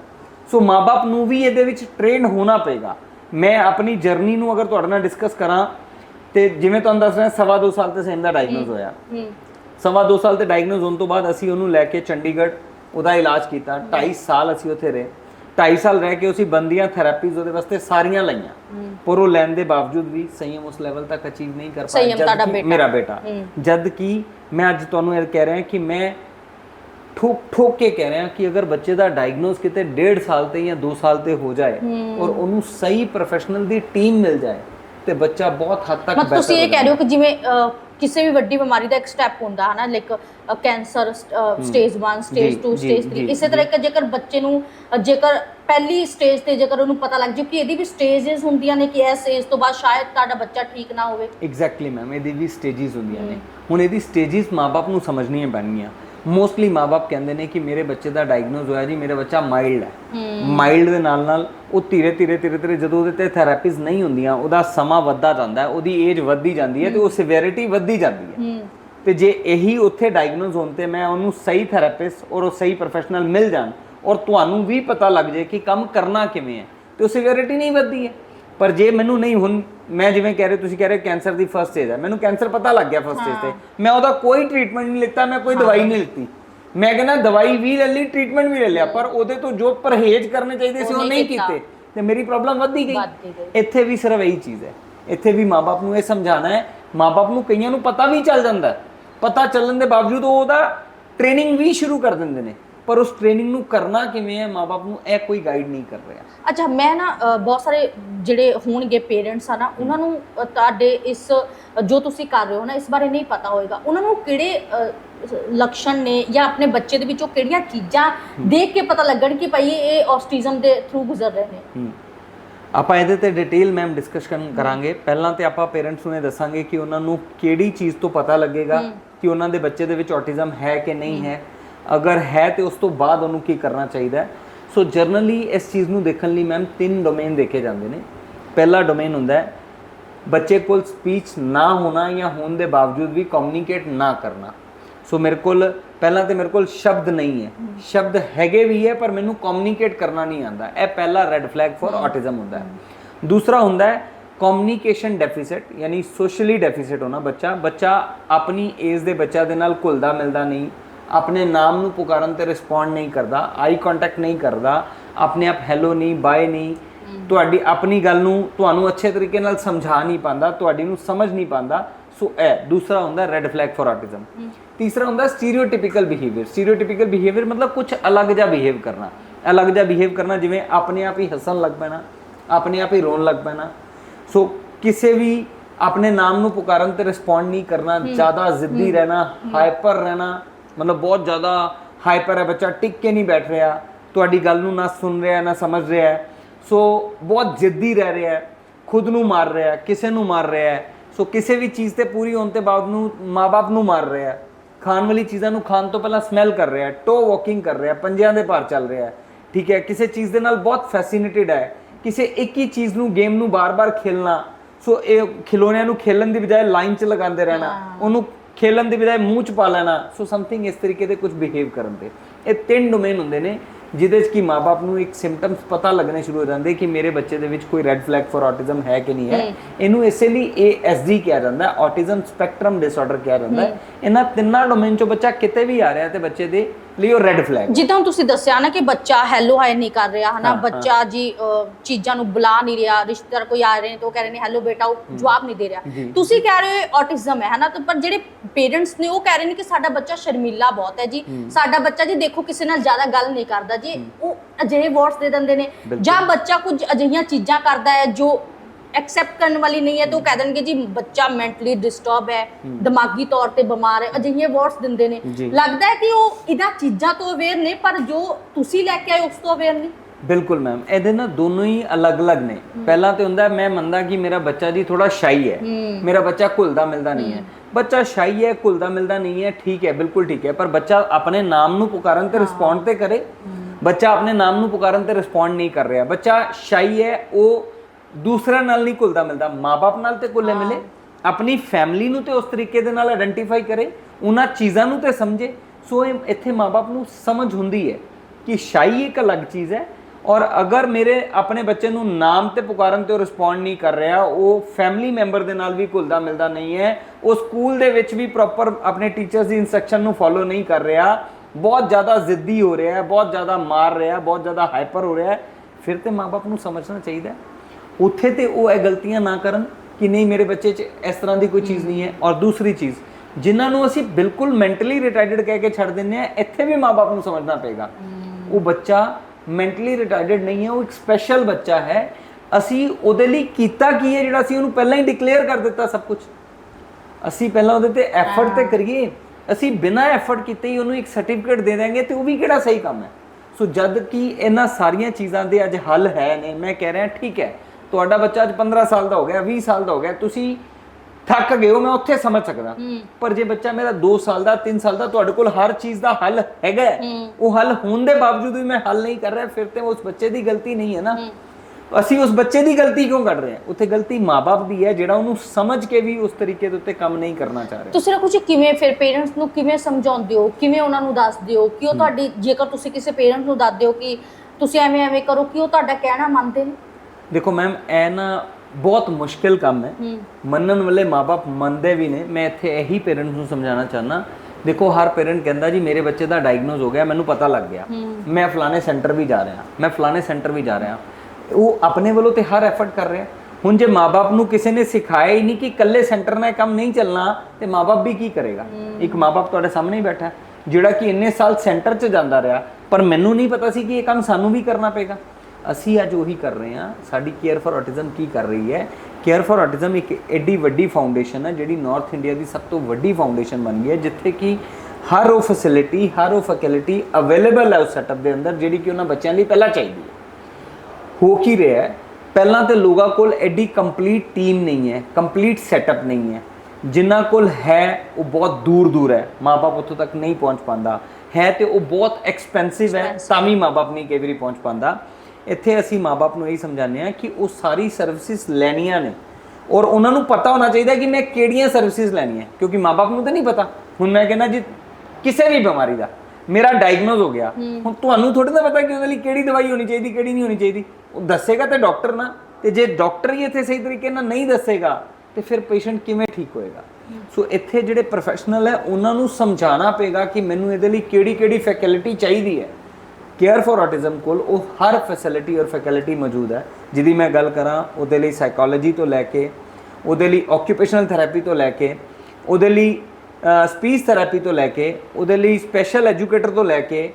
ਸੋ ਮਾਪੇ ਨੂੰ ਵੀ ਇਹਦੇ ਵਿੱਚ ਟ੍ਰੇਨਡ ਹੋਣਾ ਪਏਗਾ। ਮੈਂ ਆਪਣੀ ਜਰਨੀ ਨੂੰ ਅਗਰ ਤੁਹਾਡੇ ਨਾਲ ਡਿਸਕਸ ਕਰਾਂ ਤੇ ਜਿਵੇਂ ਤੁਹਾਨੂੰ ਦੱਸ ਰਿਹਾ ਸਵਾ ਦੋ ਸਾਲ ਤੇ ਸੈਮ ਦਾ ਡਾਇਗਨੋਸ ਹੋਇਆ। ਸਵਾ ਦੋ ਸਾਲ ਤੇ ਡਾਇਗਨੋਸ ਹੋਣ ਤੋਂ ਬਾਅਦ ਅਸੀਂ ਉਹਨੂੰ ਲੈ ਕੇ ਚੰਡੀਗੜ੍ਹ ਉਹਦਾ ਇਲਾਜ ਕੀਤਾ। 2.5 ਸਾਲ ਅਸੀਂ ਉੱਥੇ ਰਹੇ। 2.5 ਸਾਲ ਰਹਿ ਕੇ ਅਸੀਂ ਬੰਦੀਆਂ ਥੈਰੇਪੀਜ਼ ਉਹਦੇ ਵਾਸਤੇ ਸਾਰੀਆਂ ਲਈਆਂ। ਪਰ ਉਹ ਲੈਣ ਦੇ ਬਾਵਜੂਦ ਵੀ ਸੰਯਮ ਉਸ ਲੈਵਲ ਤੱਕ ਅਚੀਵ ਨਹੀਂ ਕਰ ਪਾਇਆ ਜਦ ਕਿ। ਮੇਰਾ ਬੇਟਾ। ਜਦ ਕਿ ਮੈਂ ਅੱਜ ਤੁਹਾਨੂੰ ਇਹ ਕਹਿ ਰਿਹਾ ਕਿ ਮੈਂ ਠੋਕ ਠੋਕ ਕੇ ਕਹਿ ਰਿਹਾ ਕਿ ਅਗਰ ਬੱਚੇ ਦਾ ਡਾਇਗਨੋਸ ਕਿਤੇ 1.5 ਸਾਲ ਤੇ ਜਾਂ 2 ਸਾਲ ਤੇ ਹੋ ਜਾਏ ਔਰ ਉਹਨੂੰ ਸਹੀ ਪ੍ਰੋਫੈਸ਼ਨਲ ਦੀ ਟੀਮ ਮਿਲ ਜਾਏ ਤੇ ਬੱਚਾ ਬਹੁਤ ਹੱਦ ਤੱਕ ਮਤਲਬ ਤੁਸੀਂ ਇਹ ਕਹਿ ਰਹੇ ਹੋ ਕਿ ਜਿਵੇਂ ਕਿਸੇ ਵੀ ਵੱਡੀ ਬਿਮਾਰੀ ਦਾ ਇੱਕ ਸਟੈਪ ਹੁੰਦਾ ਹੈ। ਨਾ like cancer stage 1 stage 2 stage 3 ਇਸੇ ਤਰ੍ਹਾਂ ਕਿ ਜੇਕਰ ਬੱਚੇ ਨੂੰ ਜੇਕਰ ਪਹਿਲੀ ਸਟੇਜ ਤੇ ਜੇਕਰ ਉਹਨੂੰ ਪਤਾ ਲੱਗ ਜੂ ਕਿ ਇਹਦੀ ਵੀ ਸਟੇजेस ਹੁੰਦੀਆਂ ਨੇ ਕਿ ਇਸ ਸਟੇਜ ਤੋਂ ਬਾਅਦ ਸ਼ਾਇਦ ਤੁਹਾਡਾ ਬੱਚਾ ਠੀਕ ਨਾ ਹੋਵੇ। ਐਗਜ਼ੈਕਟਲੀ ਮੈਮ ਇਹਦੀ ਵੀ ਸਟੇजेस ਹੁੰਦੀਆਂ ਨੇ। ਹੁਣ ਇਹਦੀ ਸਟੇजेस ਮਾਪੇ ਨੂੰ ਸਮਝਣੀਆਂ ਪੈਣਗੀਆਂ। ਮੋਸਟਲੀ ਮਾਪੇ ਕਹਿੰਦੇ ਨੇ ਕਿ ਮੇਰੇ ਬੱਚੇ ਦਾ ਡਾਇਗਨੋਸ ਹੋਇਆ ਜੀ ਮੇਰਾ ਬੱਚਾ ਮਾਈਲਡ ਹੈ। ਮਾਈਲਡ ਦੇ ਨਾਲ ਨਾਲ ਉਹ ਧੀਰੇ ਧੀਰੇ ਧੀਰੇ ਧੀਰੇ ਜਦੋਂ ਉਹਦੇ ਤੇ ਥੈਰੇਪੀਜ਼ ਨਹੀਂ ਹੁੰਦੀਆਂ ਉਹਦਾ ਸਮਾਂ ਵੱਧਦਾ ਜਾਂਦਾ ਹੈ ਉਹਦੀ ਏਜ ਵੱਧਦੀ ਜਾਂਦੀ ਹੈ ਤੇ ਉਹ ਸਿਵੈਰਿਟੀ ਵੱਧਦੀ ਜਾਂਦੀ ਹੈ। ਤੇ ਜੇ ਇਹੀ ਉੱਥੇ ਡਾਇਗਨੋਸ ਹੋਣ ਤੇ ਮੈਂ ਉਹਨੂੰ ਸਹੀ ਥੈਰੇਪਿਸਟ ਔਰ ਉਹ ਸਹੀ ਪ੍ਰੋਫੈਸ਼ਨਲ ਮਿਲ ਜਾਣ ਔਰ ਤੁਹਾਨੂੰ ਵੀ ਪਤਾ ਲੱਗ ਜਾਏ ਕਿ ਕੰਮ ਕਰਨਾ ਕਿਵੇਂ ਹੈ ਤੇ ਉਹ ਸਿਵੈਰਿਟੀ ਨਹੀਂ ਵੱਧਦੀ ਹੈ। ਪਰ ਜੇ ਮੈਨੂੰ ਨਹੀਂ ਹੁਣ ਮੈਂ ਜਿਵੇਂ ਕਹਿ ਰਹੇ ਤੁਸੀਂ ਕਹਿ ਰਹੇ ਕੈਂਸਰ ਦੀ ਫਰਸਟ ਸਟੇਜ ਹੈ। ਮੈਨੂੰ ਕੈਂਸਰ ਪਤਾ ਲੱਗ ਗਿਆ ਫਰਸਟ ਸਟੇਜ ਤੇ। ਮੈਂ ਉਹਦਾ ਕੋਈ ਟ੍ਰੀਟਮੈਂਟ ਨਹੀਂ ਲਿੱਤਾ ਮੈਂ ਕੋਈ ਦਵਾਈ ਨਹੀਂ ਲਿੱਤੀ। ਮੈਂ ਕਹਿੰਦਾ ਦਵਾਈ ਵੀ ਲੈ ਲਈ ਟ੍ਰੀਟਮੈਂਟ ਵੀ ਲੈ ਲਿਆ ਪਰ ਉਹਦੇ ਤੋਂ ਜੋ ਪਰਹੇਜ਼ ਕਰਨੇ ਚਾਹੀਦੇ ਸੀ ਉਹ ਨਹੀਂ ਕੀਤੇ। ਤੇ ਮੇਰੀ ਪ੍ਰੋਬਲਮ ਵੱਧਦੀ ਗਈ। ਇੱਥੇ ਵੀ ਸਿਰਫ ਇਹੀ ਚੀਜ਼ ਹੈ। ਇੱਥੇ ਵੀ ਮਾਪੇ ਨੂੰ ਇਹ ਸਮਝਾਣਾ ਹੈ। ਮਾਪੇ ਨੂੰ ਕਈਆਂ ਨੂੰ ਪਤਾ ਵੀ ਚੱਲ ਜਾਂਦਾ ਪਤਾ ਚੱਲਣ ਦੇ ਬਾਵਜੂਦ ਉਹ ਉਹਦਾ ਟ੍ਰੇਨਿੰਗ ਵੀ ਸ਼ੁਰੂ ਕਰ ਦਿੰਦੇ ਨੇ। ਪਰ ਉਸ ਟ੍ਰੇਨਿੰਗ ਨੂੰ ਕਰਨਾ ਕਿਵੇਂ ਹੈ? ਮਾਪੇ ਨੂੰ ਇਹ ਕੋਈ ਗਾਈਡ ਨਹੀਂ ਕਰ ਰਿਹਾ। ਅੱਛਾ ਮੈਂ ਨਾ ਅ, ਬਹੁਤ ਸਾਰੇ ਜਿਹੜੇ ਹੋਣਗੇ ਪੇਰੈਂਟਸ ਆ ਨਾ ਉਹਨਾਂ ਨੂੰ ਅ, ਤੁਹਾਡੇ ਇਸ ਜੋ ਤੁਸੀਂ ਕਰ ਰਹੇ ਹੋ ਨਾ ਇਸ ਬਾਰੇ ਨਹੀਂ ਪਤਾ ਹੋਏਗਾ। ਉਹਨਾਂ ਨੂੰ ਕਿਹੜੇ ਅ, ਲੱਛਣ ਨੇ ਜਾਂ ਆਪਣੇ ਬੱਚੇ ਦੇ ਵਿੱਚੋਂ ਕਿਹੜੀਆਂ ਚੀਜ਼ਾਂ ਦੇਖ ਕੇ ਪਤਾ ਲੱਗਣ ਕਿ ਭਾਈ ਇਹ ਔਸਟਿਜ਼ਮ ਦੇ ਥਰੂ ਗੁਜ਼ਰ ਰਹੇ ਨੇ? ਆਪਾਂ ਇਹਦੇ ਤੇ ਡਿਟੇਲ ਮੈਮ ਡਿਸਕਸ਼ਨ ਕਰਾਂਗੇ। ਪਹਿਲਾਂ ਤੇ ਆਪਾਂ ਪੇਰੈਂਟਸ ਨੂੰ ਇਹ ਦੱਸਾਂਗੇ ਕਿ ਉਹਨਾਂ ਨੂੰ ਕਿਹੜੀ ਚੀਜ਼ ਤੋਂ ਪਤਾ ਲੱਗੇਗਾ ਕਿ ਉਹਨਾਂ ਦੇ ਬੱਚੇ ਦੇ ਵਿੱਚ ਆਟਿਜ਼ਮ ਹੈ ਕਿ ਨਹੀਂ ਹੈ। ਅਗਰ ਹੈ ਤੇ ਉਸ ਤੋਂ ਬਾਅਦ ਉਹਨੂੰ ਕੀ ਕਰਨਾ ਚਾਹੀਦਾ ਹੈ? ਸੋ ਜਰਨਲੀ ਇਸ ਚੀਜ਼ ਨੂੰ ਦੇਖਣ ਲਈ ਮੈਮ ਤਿੰਨ ਡੋਮੇਨ ਦੇਖੇ ਜਾਂਦੇ ਨੇ। ਪਹਿਲਾ ਡੋਮੇਨ ਹੁੰਦਾ ਹੈ ਬੱਚੇ ਕੋਲ ਸਪੀਚ ਨਾ ਹੋਣਾ ਜਾਂ ਹੋਣ ਦੇ ਬਾਵਜੂਦ ਵੀ ਕਮਿਊਨੀਕੇਟ ਨਾ ਕਰਨਾ। ਸੋ ਮੇਰੇ ਕੋਲ ਪਹਿਲਾਂ ਤੇ ਮੇਰੇ ਕੋਲ ਸ਼ਬਦ ਨਹੀਂ ਹੈ। ਸ਼ਬਦ ਹੈਗੇ ਵੀ ਹੈ ਪਰ ਮੈਨੂੰ ਕਮਿਊਨੀਕੇਟ ਕਰਨਾ ਨਹੀਂ ਆਉਂਦਾ। ਇਹ ਪਹਿਲਾ ਰੈੱਡ ਫਲੈਗ ਫॉर ਆਟਿਜ਼ਮ ਹੁੰਦਾ ਹੈ। ਦੂਸਰਾ ਹੁੰਦਾ ਹੈ ਕਮਿਊਨੀਕੇਸ਼ਨ ਡੈਫੀਸਿਟ ਯਾਨੀ ਸੋਸ਼ਲੀ ਡੈਫੀਸਿਟ ਹੋਣਾ ਬੱਚਾ। ਬੱਚਾ ਆਪਣੀ ਏਜ ਦੇ ਬੱਚਾ ਦੇ ਨਾਲ ਘੁਲਦਾ ਮਿਲਦਾ ਨਹੀਂ। ਆਪਣੇ ਨਾਮ ਨੂੰ ਪੁਕਾਰਨ ਤੇ ਰਿਸਪੌਂਡ ਨਹੀਂ ਕਰਦਾ ਆਈ ਕੰਟੈਕਟ ਨਹੀਂ ਕਰਦਾ ਆਪਣੇ ਆਪ ਹੈਲੋ ਨਹੀਂ ਬਾਏ ਨਹੀਂ। ਤੁਹਾਡੀ ਆਪਣੀ ਗੱਲ ਨੂੰ ਤੁਹਾਨੂੰ ਅੱਛੇ ਤਰੀਕੇ ਨਾਲ ਸਮਝਾ ਨਹੀਂ ਪਾਉਂਦਾ ਤੁਹਾਡੀ ਨੂੰ ਸਮਝ ਨਹੀਂ ਪਾਉਂਦਾ। ਸੋ ਇਹ ਦੂਸਰਾ ਹੁੰਦਾ ਰੈੱਡ ਫਲੈਗ ਫॉर ਆਟਿਜ਼ਮ ਤੀਸਰਾ ਹੁੰਦਾ ਸਟੀਰੀਓਟਿਪੀਕਲ ਬਿਹੇਵੀਅਰ ਸਟੀਰੀਓਟਿਪੀਕਲ ਬਿਹੇਵੀਅਰ ਮਤਲਬ ਕੁਝ ਅਲੱਗ ਜਿਹਾ ਬਿਹੇਵ ਕਰਨਾ। ਅਲੱਗ ਜਿਹਾ ਬਿਹੇਵ ਕਰਨਾ ਜਿਵੇਂ ਆਪਣੇ ਆਪ ਹੀ ਹੱਸਣ ਲੱਗ ਪੈਣਾ ਆਪਣੇ ਆਪ ਹੀ ਰੋਣ ਲੱਗ ਪੈਣਾ। ਸੋ ਕਿਸੇ ਵੀ ਆਪਣੇ ਨਾਮ ਨੂੰ ਪੁਕਾਰਨ ਤੇ ਰਿਸਪੌਂਡ ਨਹੀਂ ਕਰਨਾ ਜ਼ਿਆਦਾ ਜ਼ਿੱਦੀ ਰਹਿਣਾ ਹਾਈਪਰ ਰਹਿਣਾ ਮਤਲਬ ਬਹੁਤ ਜ਼ਿਆਦਾ ਹਾਈਪਰ ਹੈ ਬੱਚਾ ਟਿਕ ਕੇ ਨਹੀਂ ਬੈਠ ਰਿਹਾ। ਤੁਹਾਡੀ ਗੱਲ ਨੂੰ ਨਾ ਸੁਣ ਰਿਹਾ ਨਾ ਸਮਝ ਰਿਹਾ। ਸੋ ਬਹੁਤ ਜਿੱਦੀ ਰਹਿ ਰਿਹਾ ਖੁਦ ਨੂੰ ਮਾਰ ਰਿਹਾ ਕਿਸੇ ਨੂੰ ਮਾਰ ਰਿਹਾ ਸੋ ਕਿਸੇ ਵੀ ਚੀਜ਼ ਤੇ ਪੂਰੀ ਹੋਣ ਤੇ ਬਾਅਦ ਨੂੰ ਮਾਪੇ ਨੂੰ ਮਾਰ ਰਿਹਾ ਖਾਣ ਵਾਲੀ ਚੀਜ਼ਾਂ ਨੂੰ ਖਾਣ ਤੋਂ ਪਹਿਲਾਂ ਸਮੈਲ ਕਰ ਰਿਹਾ ਟੋ ਵਾਕਿੰਗ ਕਰ ਰਿਹਾ ਪੰਜਿਆਂ ਦੇ ਭਾਰ ਚੱਲ ਰਿਹਾ ਠੀਕ ਹੈ ਕਿਸੇ ਚੀਜ਼ ਦੇ ਨਾਲ ਬਹੁਤ ਫੈਸੀਨੇਟਿਡ ਹੈ। ਕਿਸੇ ਇੱਕ ਹੀ ਚੀਜ਼ ਨੂੰ ਗੇਮ ਨੂੰ ਬਾਰ-ਬਾਰ ਖੇਲਣਾ। ਸੋ ਇਹ ਖਿਡੌਣਿਆਂ ਨੂੰ ਖੇਲਣ ਦੀ ਬਜਾਏ ਲਾਈਨ 'ਚ ਲਗਾਉਂਦੇ ਰਹਿਣਾ। ਉਹਨੂੰ ਖੇਲਣ ਦੀ ਬਜਾਏ ਮੂੰਹ 'ਚ ਪਾ ਲੈਣਾ। ਸੋ ਸਮਥਿੰਗ ਇਸ ਤਰੀਕੇ ਦੇ ਕੁਝ ਬਿਹੇਵ ਕਰਨ ਤੇ। ਇਹ ਤਿੰਨ ਡੋਮੇਨ ਹੁੰਦੇ ਨੇ ਜਿਹਦੇ 'ਚ ਕਿ ਮਾਪੇ ਨੂੰ ਇੱਕ ਸਿੰਪਟਮਸ ਪਤਾ ਲੱਗਣੇ ਸ਼ੁਰੂ ਹੋ ਜਾਂਦੇ ਕਿ ਮੇਰੇ ਬੱਚੇ ਦੇ ਵਿੱਚ ਕੋਈ ਰੈੱਡ ਫਲੈਗ ਫॉर ਆਟਿਜ਼ਮ ਹੈ ਕਿ ਨਹੀਂ ਹੈ। ਇਹਨੂੰ ਇਸੇ ਲਈ ASD ਕਿਹਾ ਜਾਂਦਾ ਹੈ ਆਟਿਜ਼ਮ ਸਪੈਕਟਰਮ ਡਿਸਆਰਡਰ ਕਿਹਾ ਜਾਂਦਾ। ਹੈ। ਇਹਨਾਂ ਤਿੰਨਾਂ ਡੋਮੇਨ 'ਚੋਂ ਬੱਚਾ ਕਿਤੇ ਵੀ ਆ ਰਿਹਾ ਤੇ ਬੱਚੇ ਦੇ ਲਈ ਉਹ ਰੈੱਡ ਫਲੈਗ ਜਿੱਦਾਂ ਤੁਸੀਂ ਦੱਸਿਆ ਨਾ ਕਿ ਬੱਚਾ ਹੈਲੋ ਹਾਈ ਨਹੀਂ ਕਰ ਰਿਹਾ ਹਨਾ? ਹਾਂ, ਬੱਚਾ ਜੀ ਅਹ, ਚੀਜ਼ਾਂ ਨੂੰ ਬੁਲਾ ਨਹੀਂ ਰਿਹਾ ਰਿਸ਼ਤੇਦਾਰ ਕੋਈ ਆ ਰਹੇ ਨੇ ਤਾਂ ਉਹ ਕਹਿ ਰਹੇ ਨੇ ਹੈਲੋ ਬੇਟਾ ਉਹ ਜਵਾਬ ਨਹੀਂ ਦੇ ਰਿਹਾ। ਜੀ। ਤੁਸੀਂ ਕਹਿ ਰਹੇ ਹੋ ਆਟਿਜ਼ਮ ਹੈ ਹਨਾ? ਤਾਂ ਪਰ ਜਿਹੜੇ ਪੇਰੈਂਟਸ ਨੇ ਉਹ ਕਹਿ ਰਹੇ ਨੇ ਕਿ ਸਾਡਾ ਬੱਚਾ ਸ਼ਰਮੀਲਾ ਬਹੁਤ ਹੈ ਜੀ। ਸਾਡਾ ਬੱਚਾ ਜੀ ਦੇਖੋ ਕਿਸੇ ਨਾਲ ਜ਼ਿਆਦਾ ਗੱਲ ਨਹੀਂ ਕਰਦਾ ਜੀ। ਉਹ ਅਜਿਹੇ ਵਰਡਸ ਦੇ ਦਿੰਦੇ ਨੇ। ਬਿਲਕੁਲ। ਜਾਂ ਬੱਚਾ ਕੁਝ ਅਜਿਹੀਆਂ ਚੀਜ਼ਾਂ ਕਰਦਾ ਹੈ ਜੋ ਐਕਸੈਪਟ ਕਰਨ ਵਾਲੀ ਨਹੀਂ ਹੈ ਤਾਂ ਉਹ ਕਹਿ ਦੇਣਗੇ ਜੀ ਬੱਚਾ ਮੈਂਟਲੀ ਡਿਸਟਰਬ ਹੈ ਦਿਮਾਗੀ ਤੌਰ ਤੇ ਬਿਮਾਰ ਹੈ ਅਜਿਹੀਆਂ ਵਰਡਸ ਦਿੰਦੇ ਨੇ। ਲੱਗਦਾ ਹੈ ਕਿ ਉਹ ਇਹਨਾਂ ਚੀਜ਼ਾਂ ਤੋਂ ਅਵੇਅਰ ਨੇ ਪਰ ਜੋ ਤੁਸੀਂ ਲੈ ਕੇ ਆਏ ਉਸ ਤੋਂ ਅਵੇਅਰ ਨਹੀਂ। ਬਿਲਕੁਲ ਮੈਮ ਇਹਦੇ ਨਾ ਦੋਨੋਂ ਹੀ ਅਲੱਗ-ਅਲੱਗ ਨੇ। ਪਹਿਲਾਂ ਤੇ ਹੁੰਦਾ ਮੈਂ ਮੰਨਦਾ ਕਿ ਮੇਰਾ ਬੱਚਾ ਜੀ ਥੋੜਾ ਸ਼ਾਈ ਹੈ। ਮੇਰਾ ਬੱਚਾ ਘੁਲਦਾ ਮਿਲਦਾ ਨਹੀਂ ਹੈ। ਬੱਚਾ ਸ਼ਾਈ ਹੈ ਘੁਲਦਾ ਮਿਲਦਾ ਨਹੀਂ ਹੈ ਠੀਕ ਹੈ ਬਿਲਕੁਲ ਠੀਕ ਹੈ ਪਰ ਬੱਚਾ ਆਪਣੇ ਨਾਮ ਨੂੰ ਪੁਕਾਰਨ ਤੇ ਰਿਸਪੌਂਡ ਤੇ ਕਰੇ। ਬੱਚਾ ਆਪਣੇ ਨਾਮ ਨੂੰ ਪੁਕਾਰਨ ਤੇ ਰਿਸਪੌਂਡ ਨਹੀਂ ਕਰ ਰਿਹਾ। ਬੱਚਾ ਸ਼ਾਈ ਹੈ ਉਹ ਦੂਸਰਾ ਨਾਲ ਨਹੀਂ ਘੁਲਦਾ ਮਿਲਦਾ। ਮਾਪੇ ਨਾਲ ਤੇ ਘੁਲੇ ਮਿਲੇ। ਆਪਣੀ ਫੈਮਿਲੀ ਨੂੰ ਤੇ ਉਸ ਤਰੀਕੇ ਦੇ ਨਾਲ ਆਇਡੈਂਟੀਫਾਈ ਕਰੇ। ਉਹਨਾਂ ਚੀਜ਼ਾਂ ਨੂੰ ਤੇ ਸਮਝੇ। ਸੋ ਇੱਥੇ ਮਾਪੇ ਨੂੰ ਸਮਝ ਹੁੰਦੀ ਹੈ ਕਿ ਸ਼ਾਈ ਇੱਕ ਅਲੱਗ ਚੀਜ਼ ਹੈ। ਔਰ ਅਗਰ ਮੇਰੇ ਆਪਣੇ ਬੱਚੇ ਨੂੰ ਨਾਮ ਤੇ ਪੁਕਾਰਨ ਤੇ ਰਿਸਪੌਂਡ ਨਹੀਂ ਕਰ ਰਿਹਾ ਉਹ ਫੈਮਿਲੀ ਮੈਂਬਰ ਦੇ ਨਾਲ ਵੀ ਘੁਲਦਾ ਮਿਲਦਾ ਨਹੀਂ ਹੈ। ਉਹ ਸਕੂਲ ਦੇ ਵਿੱਚ ਵੀ ਪ੍ਰੋਪਰ ਆਪਣੇ ਟੀਚਰਸ ਦੀ ਇਨਸਟਰਕਸ਼ਨ ਨੂੰ ਫੋਲੋ ਨਹੀਂ ਕਰ ਰਿਹਾ। ਬਹੁਤ ਜ਼ਿਆਦਾ ਜ਼ਿੱਦੀ ਹੋ ਰਿਹਾ ਹੈ ਬਹੁਤ ਜ਼ਿਆਦਾ ਮਾਰ ਰਿਹਾ ਹੈ ਬਹੁਤ ਜ਼ਿਆਦਾ ਹਾਈਪਰ ਹੋ ਰਿਹਾ ਹੈ। ਫਿਰ ਤੇ ਮਾਪੇ ਨੂੰ ਸਮਝਣਾ ਚਾਹੀਦਾ ਹੈ। ਉੱਥੇ ਤੇ ਉਹ ਇਹ ਗਲਤੀਆਂ ਨਾ ਕਰਨ ਕਿ ਨਹੀਂ ਮੇਰੇ ਬੱਚੇ 'ਚ ਇਸ ਤਰ੍ਹਾਂ ਦੀ ਕੋਈ ਚੀਜ਼ ਨਹੀਂ ਹੈ। ਔਰ ਦੂਸਰੀ ਚੀਜ਼ ਜਿਨ੍ਹਾਂ ਨੂੰ ਅਸੀਂ ਬਿਲਕੁਲ ਮੈਂਟਲੀ ਰਿਟਾਰਡਡ ਕਹਿ ਕੇ ਛੱਡ ਦਿੰਦੇ ਆ ਇੱਥੇ ਵੀ ਮਾਪੇ ਨੂੰ ਸਮਝਣਾ ਪਏਗਾ। ਉਹ ਬੱਚਾ ਮੈਂਟਲੀ ਰਿਟਾਰਡਡ ਨਹੀਂ ਹੈ ਉਹ ਇੱਕ ਸਪੈਸ਼ਲ ਬੱਚਾ ਹੈ। ਅਸੀਂ ਉਹਦੇ ਲਈ ਕੀਤਾ ਕੀ ਹੈ ਜਿਹੜਾ ਅਸੀਂ ਉਹਨੂੰ ਪਹਿਲਾਂ ਹੀ ਡਿਕਲੇਅਰ ਕਰ ਦਿੱਤਾ ਸਭ ਕੁਝ ਅਸੀਂ ਪਹਿਲਾਂ ਉਹਦੇ ਤੇ ਐਫਰਟ ਤੇ ਕਰੀਏ। ਅਸੀਂ ਬਿਨਾਂ ਐਫਰਟ ਕੀਤੇ ਹੀ ਉਹਨੂੰ ਇੱਕ ਸਰਟੀਫਿਕੇਟ ਦੇ ਦਾਂਗੇ ਤੇ ਉਹ ਵੀ ਕਿਹੜਾ ਸਹੀ ਕੰਮ ਹੈ? ਸੋ ਜਦ ਕਿ ਇਹਨਾਂ ਸਾਰੀਆਂ ਚੀਜ਼ਾਂ ਦੇ ਅੱਜ ਹੱਲ ਹੈ ਨੇ ਮੈਂ ਕਹਿ ਰਿਹਾ ਠੀਕ ਹੈ। ਤੁਹਾਡਾ ਬੱਚਾ ਅੱਜ 15 ਸਾਲ ਦਾ ਹੋ ਗਿਆ 20 ਸਾਲ ਦਾ ਹੋ ਗਿਆ ਤੁਸੀਂ ਥੱਕ ਗਏ ਹੋ ਮੈਂ ਉੱਥੇ ਸਮਝ ਸਕਦਾ। ਪਰ ਜੇ ਬੱਚਾ ਮੇਰਾ 2 ਸਾਲ ਦਾ 3 ਸਾਲ ਦਾ ਤੁਹਾਡੇ ਕੋਲ ਹਰ ਚੀਜ਼ ਦਾ ਹੱਲ ਹੈਗਾ ਉਹ ਹੱਲ ਹੋਣ ਦੇ ਬਾਵਜੂਦ ਵੀ ਮੈਂ ਹੱਲ ਨਹੀਂ ਕਰ ਰਿਹਾ ਫਿਰ ਤੇ ਉਸ ਬੱਚੇ ਦੀ ਗਲਤੀ ਨਹੀਂ ਹੈ ਨਾ। ਅਸੀਂ ਉਸ ਬੱਚੇ ਦੀ ਗਲਤੀ ਕਿਉਂ ਕੱਢ ਰਹੇ ਹਾਂ? ਉੱਥੇ ਗਲਤੀ ਮਾਪੇ ਦੀ ਹੈ ਜਿਹੜਾ ਉਹਨੂੰ ਸਮਝ ਕੇ ਵੀ ਉਸ ਤਰੀਕੇ ਦੇ ਉੱਤੇ ਕੰਮ ਨਹੀਂ ਕਰਨਾ ਚਾਹ ਰਿਹਾ। ਤੁਸੀਂ ਨਾ ਕੁਝ ਕਿਵੇਂ ਫਿਰ ਪੇਰੈਂਟਸ ਨੂੰ ਕਿਵੇਂ ਸਮਝਾਉਂਦੇ ਹੋ? ਕਿਵੇਂ ਉਹਨਾਂ ਨੂੰ ਦੱਸਦੇ ਹੋ ਕਿ ਉਹ ਤੁਹਾਡੀ ਜੇਕਰ ਤੁਸੀਂ ਕਿਸੇ ਪੇਰੈਂਟ ਨੂੰ ਦੱਸਦੇ ਹੋ ਕਿ ਤੁਸੀਂ ਐਵੇਂ ਐਵੇਂ ਕਰੋ ਕਿ ਉਹ ਤੁਹਾਡਾ ਕਹਿਣਾ ਮੰਨਦੇ ਨੇ? ਦੇਖੋ ਮੈਮ ਇਹ ਨਾ ਬਹੁਤ ਮੁਸ਼ਕਿਲ ਕੰਮ ਹੈ। ਮੰਨਣ ਵਾਲੇ ਮਾਪੇ ਮੰਨਦੇ ਵੀ ਨੇ। ਮੈਂ ਇੱਥੇ ਇਹੀ ਪੇਰੈਂਟਸ ਨੂੰ ਸਮਝਾਉਣਾ ਚਾਹਨਾ ਦੇਖੋ ਹਰ ਪੇਰੈਂਟ ਕਹਿੰਦਾ ਜੀ ਮੇਰੇ ਬੱਚੇ ਦਾ ਡਾਇਗਨੋਸ ਹੋ ਗਿਆ ਮੈਨੂੰ ਪਤਾ ਲੱਗ ਗਿਆ। ਮੈਂ ਫਲਾਣੇ ਸੈਂਟਰ ਵੀ ਜਾ ਰਿਹਾ। ਮੈਂ ਫਲਾਣੇ ਸੈਂਟਰ ਵੀ ਜਾ ਰਿਹਾ। ਉਹ ਆਪਣੇ ਵੱਲੋਂ ਤੇ ਹਰ ਐਫਰਟ ਕਰ ਰਿਹਾ। ਹੁਣ ਜੇ ਮਾਪੇ ਨੂੰ ਕਿਸੇ ਨੇ ਸਿਖਾਇਆ ਹੀ ਨਹੀਂ ਕਿ ਇਕੱਲੇ ਸੈਂਟਰ ਨਾਲ ਕੰਮ ਨਹੀਂ ਚੱਲਣਾ ਤੇ ਮਾਪੇ ਵੀ ਕੀ ਕਰੇਗਾ? ਇੱਕ ਮਾਪੇ ਤੁਹਾਡੇ ਸਾਹਮਣੇ ਹੀ ਬੈਠਾ। ਜਿਹੜਾ ਕਿ ਇੰਨੇ ਸਾਲ ਸੈਂਟਰ 'ਚ ਜਾਂਦਾ ਰਿਹਾ ਪਰ ਮੈਨੂੰ ਨਹੀਂ ਪਤਾ ਸੀ ਕਿ ਇਹ ਕੰਮ ਸਾਨੂੰ ਵੀ ਕਰਨਾ ਪਏਗਾ। ਅਸੀਂ ਅੱਜ ਉਹੀ ਕਰ ਰਹੇ ਹਾਂ, ਸਾਡੀ ਕੇਅਰ ਫॉर ਆਟਿਜ਼ਮ ਕੀ ਕਰ ਰਹੀ ਹੈ? ਕੇਅਰ ਫॉर ਆਟਿਜ਼ਮ ਇੱਕ ਐਡੀ ਵੱਡੀ ਫਾਊਂਡੇਸ਼ਨ ਹੈ, ਜਿਹੜੀ ਨਾਰਥ ਇੰਡੀਆ ਦੀ ਸਭ ਤੋਂ ਵੱਡੀ ਫਾਊਂਡੇਸ਼ਨ ਬਣ ਗਈ ਹੈ, ਜਿੱਥੇ ਕਿ ਹਰ ਉਹ ਫੈਸਿਲਿਟੀ ਹਰ ਉਹ ਫੈਕਲਟੀ ਅਵੇਲੇਬਲ ਹੈ ਉਸ ਸੈਟਅਪ ਦੇ ਅੰਦਰ, ਜਿਹੜੀ ਕਿ ਉਹਨਾਂ ਬੱਚਿਆਂ ਲਈ ਪਹਿਲਾਂ ਚਾਹੀਦੀ ਹੈ। ਹੋ ਕੀ ਰਿਹਾ ਹੈ? ਪਹਿਲਾਂ ਤੇ ਲੋਕਾਂ ਕੋਲ ਐਡੀ ਕੰਪਲੀਟ ਟੀਮ ਨਹੀਂ ਹੈ ਕੰਪਲੀਟ ਸੈਟਅਪ ਨਹੀਂ ਹੈ। ਜਿਨ੍ਹਾਂ ਕੋਲ ਹੈ, ਉਹ ਬਹੁਤ ਦੂਰ ਦੂਰ ਹੈ ਮਾਪੇ ਉੱਥੋਂ ਤੱਕ ਨਹੀਂ ਪਹੁੰਚ ਪਾਉਂਦਾ। ਹੈ ਤੇ ਉਹ ਬਹੁਤ ਐਕਸਪੈਂਸਿਵ ਹੈ, ਤਾਂ ਵੀ ਮਾਪੇ ਨਹੀਂ ਕਈ ਵਾਰੀ ਪਹੁੰਚ ਪਾਉਂਦਾ। ਇੱਥੇ ਅਸੀਂ ਮਾਪੇ ਨੂੰ ਇਹ ਸਮਝਾਉਂਦੇ ਹਾਂ ਕਿ ਉਹ ਸਾਰੀ ਸਰਵਿਸਿਜ਼ ਲੈਣੀਆਂ ਨੇ। ਔਰ ਉਹਨਾਂ ਨੂੰ ਪਤਾ ਹੋਣਾ ਚਾਹੀਦਾ ਕਿ ਮੈਂ ਕਿਹੜੀਆਂ ਸਰਵਿਸਿਜ਼ ਲੈਣੀਆਂ। ਕਿਉਂਕਿ ਮਾਪੇ ਨੂੰ ਤਾਂ ਨਹੀਂ ਪਤਾ। ਹੁਣ ਮੈਂ ਕਹਿੰਦਾ ਜੀ ਕਿਸੇ ਵੀ ਬਿਮਾਰੀ ਦਾ। ਮੇਰਾ ਡਾਇਗਨੋਸ ਹੋ ਗਿਆ। ਹੁਣ ਤੁਹਾਨੂੰ ਥੋੜੀ ਨਾ ਪਤਾ ਕਿ ਉਹਦੇ ਲਈ ਕਿਹੜੀ ਦਵਾਈ ਹੋਣੀ ਚਾਹੀਦੀ ਕਿਹੜੀ ਨਹੀਂ ਹੋਣੀ ਚਾਹੀਦੀ। ਉਹ ਦੱਸੇਗਾ ਤੇ ਡਾਕਟਰ ਨਾ। ਤੇ ਜੇ ਡਾਕਟਰ ਹੀ ਇੱਥੇ ਸਹੀ ਤਰੀਕੇ ਨਾਲ ਨਹੀਂ ਦੱਸੇਗਾ ਤੇ ਫਿਰ ਪੇਸ਼ੈਂਟ ਕਿਵੇਂ ਠੀਕ ਹੋਏਗਾ? ਸੋ ਇੱਥੇ ਜਿਹੜੇ ਪ੍ਰੋਫੈਸ਼ਨਲ ਹੈ ਉਹਨਾਂ ਨੂੰ ਸਮਝਾਉਣਾ ਪਏਗਾ ਕਿ ਮੈਨੂੰ ਇਹਦੇ ਲਈ ਕਿਹੜੀ ਕਿਹੜੀ ਫੈਕਲਟੀ ਚਾਹੀਦੀ ਹੈ। ਕੇਅਰ ਫॉर ਆਟਿਜ਼ਮ ਕੋਲ ਉਹ ਹਰ ਫੈਸਿਲਿਟੀ ਔਰ ਫੈਕਲਟੀ ਮੌਜੂਦ ਹੈ ਜਿਹਦੀ ਮੈਂ ਗੱਲ ਕਰਾਂ ਉਹਦੇ ਲਈ ਸਾਈਕੋਲੋਜੀ ਤੋਂ ਲੈ ਕੇ ਉਹਦੇ ਲਈ ਆਕਿਊਪੇਸ਼ਨਲ ਥੈਰੇਪੀ ਤੋਂ ਲੈ ਕੇ ਉਹਦੇ ਲਈ ਸਪੀਚ ਥੈਰੇਪੀ ਤੋਂ ਲੈ ਕੇ ਉਹਦੇ ਲਈ ਸਪੈਸ਼ਲ ਐਜੂਕੇਟਰ ਤੋਂ ਲੈ ਕੇ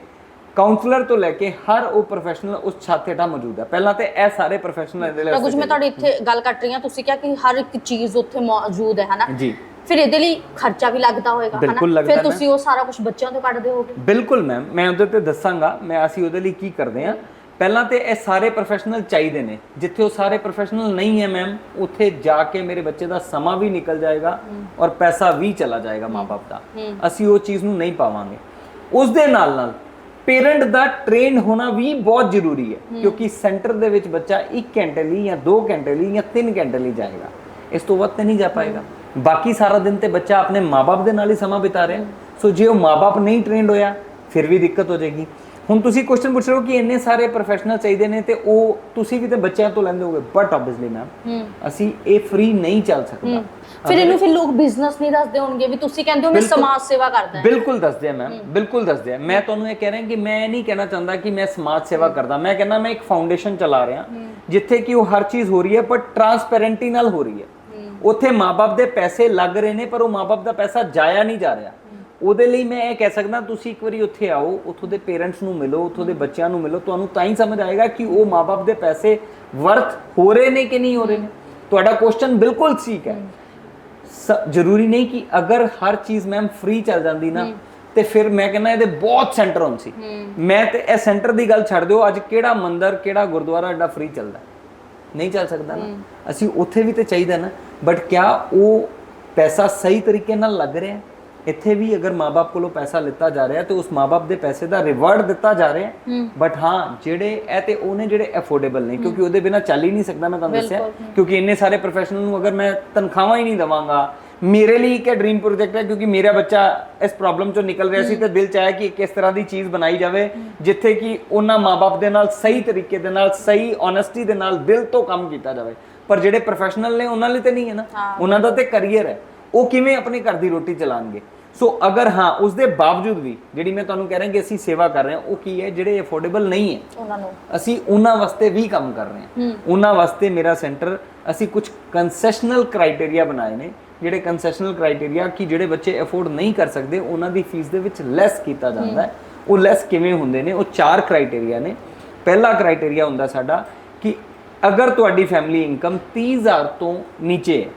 ਕਾਉਂਸਲਰ ਤੋਂ ਲੈ ਕੇ ਹਰ ਉਹ ਪ੍ਰੋਫੈਸ਼ਨਲ ਉਸ ਛੱਤ ਹੇਠਾਂ ਮੌਜੂਦ ਹੈ। ਪਹਿਲਾਂ ਤੇ ਇਹ ਸਾਰੇ ਪ੍ਰੋਫੈਸ਼ਨਲ ਇਹਦੇ ਲਈ ਤਾਂ ਕੁਝ ਮੈਂ ਤੁਹਾਡੀ ਇੱਥੇ ਗੱਲ ਕੱਟ ਰਹੀ ਹਾਂ ਤੁਸੀਂ ਕਿਹਾ ਕਿ ਹਰ ਇੱਕ ਚੀਜ਼ ਉੱਥੇ ਮੌਜੂਦ ਹੈ ਹਨਾ? ਜੀ। ਫਿਰ ਇਹਦੇ ਲਈ ਖਰਚਾ ਵੀ ਲੱਗਦਾ ਹੋਏਗਾ ਬਿਲਕੁਲ ਲੱਗਦਾ ਫਿਰ। ਤੁਸੀਂ ਉਹ ਸਾਰਾ ਕੁਝ ਬੱਚਿਆਂ ਤੋਂ ਕੱਢਦੇ ਹੋਗੇ? ਬਿਲਕੁਲ ਮੈਮ ਮੈਂ ਉਹਦੇ ਤੇ ਦੱਸਾਂਗਾ ਮੈਂ ਅਸੀਂ ਉਹਦੇ ਲਈ ਕੀ ਕਰਦੇ ਹਾਂ। ਪਹਿਲਾਂ ਤੇ ਇਹ ਸਾਰੇ ਪ੍ਰੋਫੈਸ਼ਨਲ ਚਾਹੀਦੇ ਨੇ। ਜਿੱਥੇ ਉਹ ਸਾਰੇ ਪ੍ਰੋਫੈਸ਼ਨਲ ਨਹੀਂ ਹੈ ਮੈਮ ਉੱਥੇ ਜਾ ਕੇ ਮੇਰੇ ਬੱਚੇ ਦਾ ਸਮਾਂ ਵੀ ਨਿਕਲ ਜਾਏਗਾ ਔਰ ਪੈਸਾ ਵੀ ਚਲਾ ਜਾਏਗਾ ਮਾਪੇ ਦਾ। ਅਸੀਂ ਉਹ ਚੀਜ਼ ਨੂੰ ਨਹੀਂ ਪਾਵਾਂਗੇ। ਉਸ ਦੇ ਨਾਲ ਨਾਲ ਪੇਰੈਂਟ ਦਾ ਟ੍ਰੇਨ ਹੋਣਾ ਵੀ ਬਹੁਤ ਜ਼ਰੂਰੀ ਹੈ ਕਿਉਂਕਿ ਸੈਂਟਰ ਦੇ ਵਿੱਚ ਬੱਚਾ 1 ਘੰਟੇ ਲਈ ਜਾਂ 2 ਘੰਟੇ ਲਈ ਜਾਂ 3 ਘੰਟੇ ਲਈ ਜਾਏਗਾ। ਇਸ ਤੋਂ ਵੱਧ ਤੇ ਨਹੀਂ ਜਾ ਪਾਏਗਾ। ਬਾਕੀ ਸਾਰਾ ਦਿਨ ਤੇ ਬੱਚਾ ਆਪਣੇ ਮਾਪੇ ਦੇ ਨਾਲ ਹੀ ਸਮਾਂ ਬਿਤਾ ਰਿਹਾ। ਸੋ ਜੇ ਉਹ ਮਾਪੇ ਨਹੀਂ ਟ੍ਰੇਨਡ ਹੋਇਆ ਫਿਰ ਵੀ ਦਿੱਕਤ ਹੋ ਜਾਏਗੀ। ਹੁਣ ਤੁਸੀਂ ਕੁਐਸਚਨ ਪੁੱਛ ਰਹੇ ਹੋ ਕਿ ਇੰਨੇ ਸਾਰੇ ਪ੍ਰੋਫੈਸ਼ਨਲ ਚਾਹੀਦੇ ਨੇ ਤੇ ਉਹ ਤੁਸੀਂ ਵੀ ਤੇ ਬੱਚਿਆਂ ਤੋਂ ਲੈਂਦੇ ਹੋਗੇ ਬਟ ਆਬਵੀਅਸਲੀ ਮੈਮ ਅਸੀਂ ਇਹ ਫ੍ਰੀ ਨਹੀਂ ਚੱਲ ਸਕਦਾ। ਫਿਰ ਇਹਨੂੰ ਫਿਰ ਲੋਕ ਬਿਜ਼ਨਸ ਨਹੀਂ ਦੱਸਦੇ ਹੋਣਗੇ ਵੀ ਤੁਸੀਂ ਕਹਿੰਦੇ ਹੋ ਮੈਂ। ਸਮਾਜ ਸੇਵਾ ਕਰਦਾ ਹਾਂ। ਬਿਲਕੁਲ ਦੱਸਦੇ ਆ ਮੈਮ ਬਿਲਕੁਲ ਦੱਸਦੇ ਆ। ਮੈਂ ਤੁਹਾਨੂੰ ਇਹ ਕਹਿ ਰਿਹਾ ਕਿ ਮੈਂ ਨਹੀਂ ਕਹਿਣਾ ਚਾਹੁੰਦਾ ਕਿ ਮੈਂ ਸਮਾਜ ਸੇਵਾ ਕਰਦਾ। ਮੈਂ ਕਹਿੰਦਾ ਮੈਂ ਇੱਕ ਫਾਊਂਡੇਸ਼ਨ ਚਲਾ ਰਿਹਾ ਜਿੱਥੇ ਕਿ ਉਹ ਹਰ ਚੀਜ਼ ਹੋ ਰਹੀ ਹੈ ਪਰ ਟਰਾਂਸਪੇਰੈਂਟੀ ਨਾਲ ਹੋ ਰਹੀ ਹੈ। ਉੱਥੇ ਮਾਪੇ ਦੇ ਪੈਸੇ ਲੱਗ ਰਹੇ ਨੇ ਪਰ ਉਹ ਮਾਪੇ ਦਾ ਪੈਸਾ ਜਾਇਆ ਨਹੀਂ ਜਾ ਰਿਹਾ। ਉਹਦੇ ਲਈ ਮੈਂ ਇਹ ਕਹਿ ਸਕਦਾ ਤੁਸੀਂ ਇੱਕ ਵਾਰੀ ਉੱਥੇ ਆਓ ਉੱਥੋਂ ਦੇ ਪੇਰੈਂਟਸ ਨੂੰ ਮਿਲੋ ਉੱਥੋਂ ਦੇ ਬੱਚਿਆਂ ਨੂੰ ਮਿਲੋ ਤੁਹਾਨੂੰ ਤਾਂ ਹੀ ਸਮਝ ਆਏਗਾ ਕਿ ਉਹ ਮਾਪੇ ਦੇ ਪੈਸੇ ਵਰਥ ਹੋ ਰਹੇ ਨੇ ਕਿ ਨਹੀਂ ਹੋ ਰਹੇ ਨੇ। ਤੁਹਾਡਾ ਕੁਐਸਚਨ ਬਿਲਕੁਲ ਠੀਕ ਹੈ। ਜ਼ਰੂਰੀ ਨਹੀਂ ਕਿ ਅਗਰ ਹਰ ਚੀਜ਼ ਮੈਮ ਫ੍ਰੀ ਚੱਲ ਜਾਂਦੀ ਨਾ ਤੇ ਫਿਰ ਮੈਂ ਕਹਿੰਦਾ ਇਹਦੇ ਬਹੁਤ ਸੈਂਟਰ ਹੋਣ ਸੀ। ਮੈਂ ਤੇ ਇਹ ਸੈਂਟਰ ਦੀ ਗੱਲ ਛੱਡ ਦਿਓ ਅੱਜ ਕਿਹੜਾ ਮੰਦਿਰ ਕਿਹੜਾ ਗੁਰਦੁਆਰਾ ਐਡਾ ਫ੍ਰੀ ਚੱਲਦਾ। ਨਹੀਂ ਚੱਲ ਸਕਦਾ ਨਾ। ਅਸੀਂ ਉੱਥੇ ਵੀ ਤੇ ਚਾਹੀਦਾ ਨਾ। ਬਟ ਕਿਆ ਉਹ ਪੈਸਾ ਸਹੀ ਤਰੀਕੇ ਨਾਲ ਲੱਗ ਰਿਹਾ? ਹੈ? ਇੱਥੇ ਵੀ ਅਗਰ ਮਾਪੇ ਕੋਲੋਂ ਪੈਸਾ ਲਿੱਤਾ ਜਾ ਰਿਹਾ ਤੇ ਉਸ ਮਾਪੇ ਦੇ ਪੈਸੇ ਦਾ ਰਿਵਾਰਡ ਦਿੱਤਾ ਜਾ ਰਿਹਾ। ਬਟ ਹਾਂ ਜਿਹੜੇ ਇਹ ਤੇ ਉਹਨੇ ਜਿਹੜੇ ਅਫੋਰਡੇਬਲ ਨੇ ਕਿਉਂਕਿ ਉਹਦੇ ਬਿਨਾ ਚੱਲ ਹੀ ਨਹੀਂ ਸਕਦਾ ਮੈਂ ਤੁਹਾਨੂੰ ਦੱਸਿਆ। ਕਿਉਂਕਿ ਇੰਨੇ ਸਾਰੇ ਪ੍ਰੋਫੈਸ਼ਨਲ ਨੂੰ ਅਗਰ ਮੈਂ ਤਨਖਾਹਾਂ ਹੀ ਨਹੀਂ ਦਵਾਂਗਾ ਮੇਰੇ ਲਈ ਇੱਕ ਡ੍ਰੀਮ ਪ੍ਰੋਜੈਕਟ ਹੈ ਕਿਉਂਕਿ ਮੇਰਾ ਬੱਚਾ ਇਸ ਪ੍ਰੋਬਲਮ ਚੋਂ ਨਿਕਲ ਰਿਹਾ ਸੀ ਤੇ ਦਿਲ ਚਾਹਿਆ ਕਿ ਇੱਕ ਇਸ ਤਰ੍ਹਾਂ ਦੀ ਚੀਜ਼ ਬਣਾਈ ਜਾਵੇ ਜਿੱਥੇ ਕਿ ਉਹਨਾਂ ਮਾਪੇ ਦੇ ਨਾਲ ਸਹੀ ਤਰੀਕੇ ਦੇ ਨਾਲ ਸਹੀ ਓਨੈਸਟੀ ਦੇ ਨਾਲ ਦਿਲ ਤੋਂ ਕੰਮ ਕੀਤਾ ਜਾਵੇ। ਪਰ ਜਿਹੜੇ ਪ੍ਰੋਫੈਸ਼ਨਲ ਨੇ ਉਹਨਾਂ ਲਈ ਤੇ ਨਹੀਂ ਹੈ ਨਾ। ਉਹਨਾਂ ਦਾ ਤੇ ਕੈਰੀਅਰ ਹੈ। ਉਹ ਕਿਵੇਂ ਆਪਣੇ ਘਰ ਦੀ ਰੋਟੀ ਚਲਾਉਣਗੇ ਸੋ ਅਗਰ ਹਾਂ ਉਸ ਦੇ ਬਾਵਜੂਦ ਵੀ ਜਿਹੜੀ ਮੈਂ ਤੁਹਾਨੂੰ ਕਹਿ ਰਿਹਾ ਕਿ ਅਸੀਂ ਸੇਵਾ ਕਰ ਰਹੇ ਹਾਂ ਉਹ ਕੀ ਹੈ? ਜਿਹੜੇ ਅਫੋਰਡੇਬਲ ਨਹੀਂ ਹੈ। ਉਹਨਾਂ ਨੂੰ। ਅਸੀਂ ਉਹਨਾਂ ਵਾਸਤੇ ਵੀ ਕੰਮ ਕਰ ਰਹੇ ਹਾਂ। ਉਹਨਾਂ ਵਾਸਤੇ ਮੇਰਾ ਸੈਂਟਰ ਅਸੀਂ ਕੁਝ ਕੰਸੈਸ਼ਨਲ ਕ੍ਰਾਈਟੇਰੀਆ ਬਣਾਏ ਨੇ ਜਿਹੜੇ ਕੰਸੈਸ਼ਨਲ ਕ੍ਰਾਈਟੇਰੀਆ ਕਿ ਜਿਹੜੇ ਬੱਚੇ ਅਫੋਰਡ ਨਹੀਂ ਕਰ ਸਕਦੇ ਉਹਨਾਂ ਦੀ ਫੀਸ ਦੇ ਵਿੱਚ ਲੈਸ ਕੀਤਾ ਜਾਂਦਾ ਹੈ। ਉਹ ਲੈਸ ਕਿਵੇਂ ਹੁੰਦੇ ਨੇ? ਉਹ ਚਾਰ ਕ੍ਰਾਈਟੇਰੀਆ ਨੇ। ਪਹਿਲਾ ਕ੍ਰਾਈਟੇਰੀਆ ਹੁੰਦਾ ਸਾਡਾ ਕਿ ਅਗਰ ਤੁਹਾਡੀ ਫੈਮਿਲੀ ਇਨਕਮ 30000 ਤੋਂ ਨੀਚੇ ਹੈ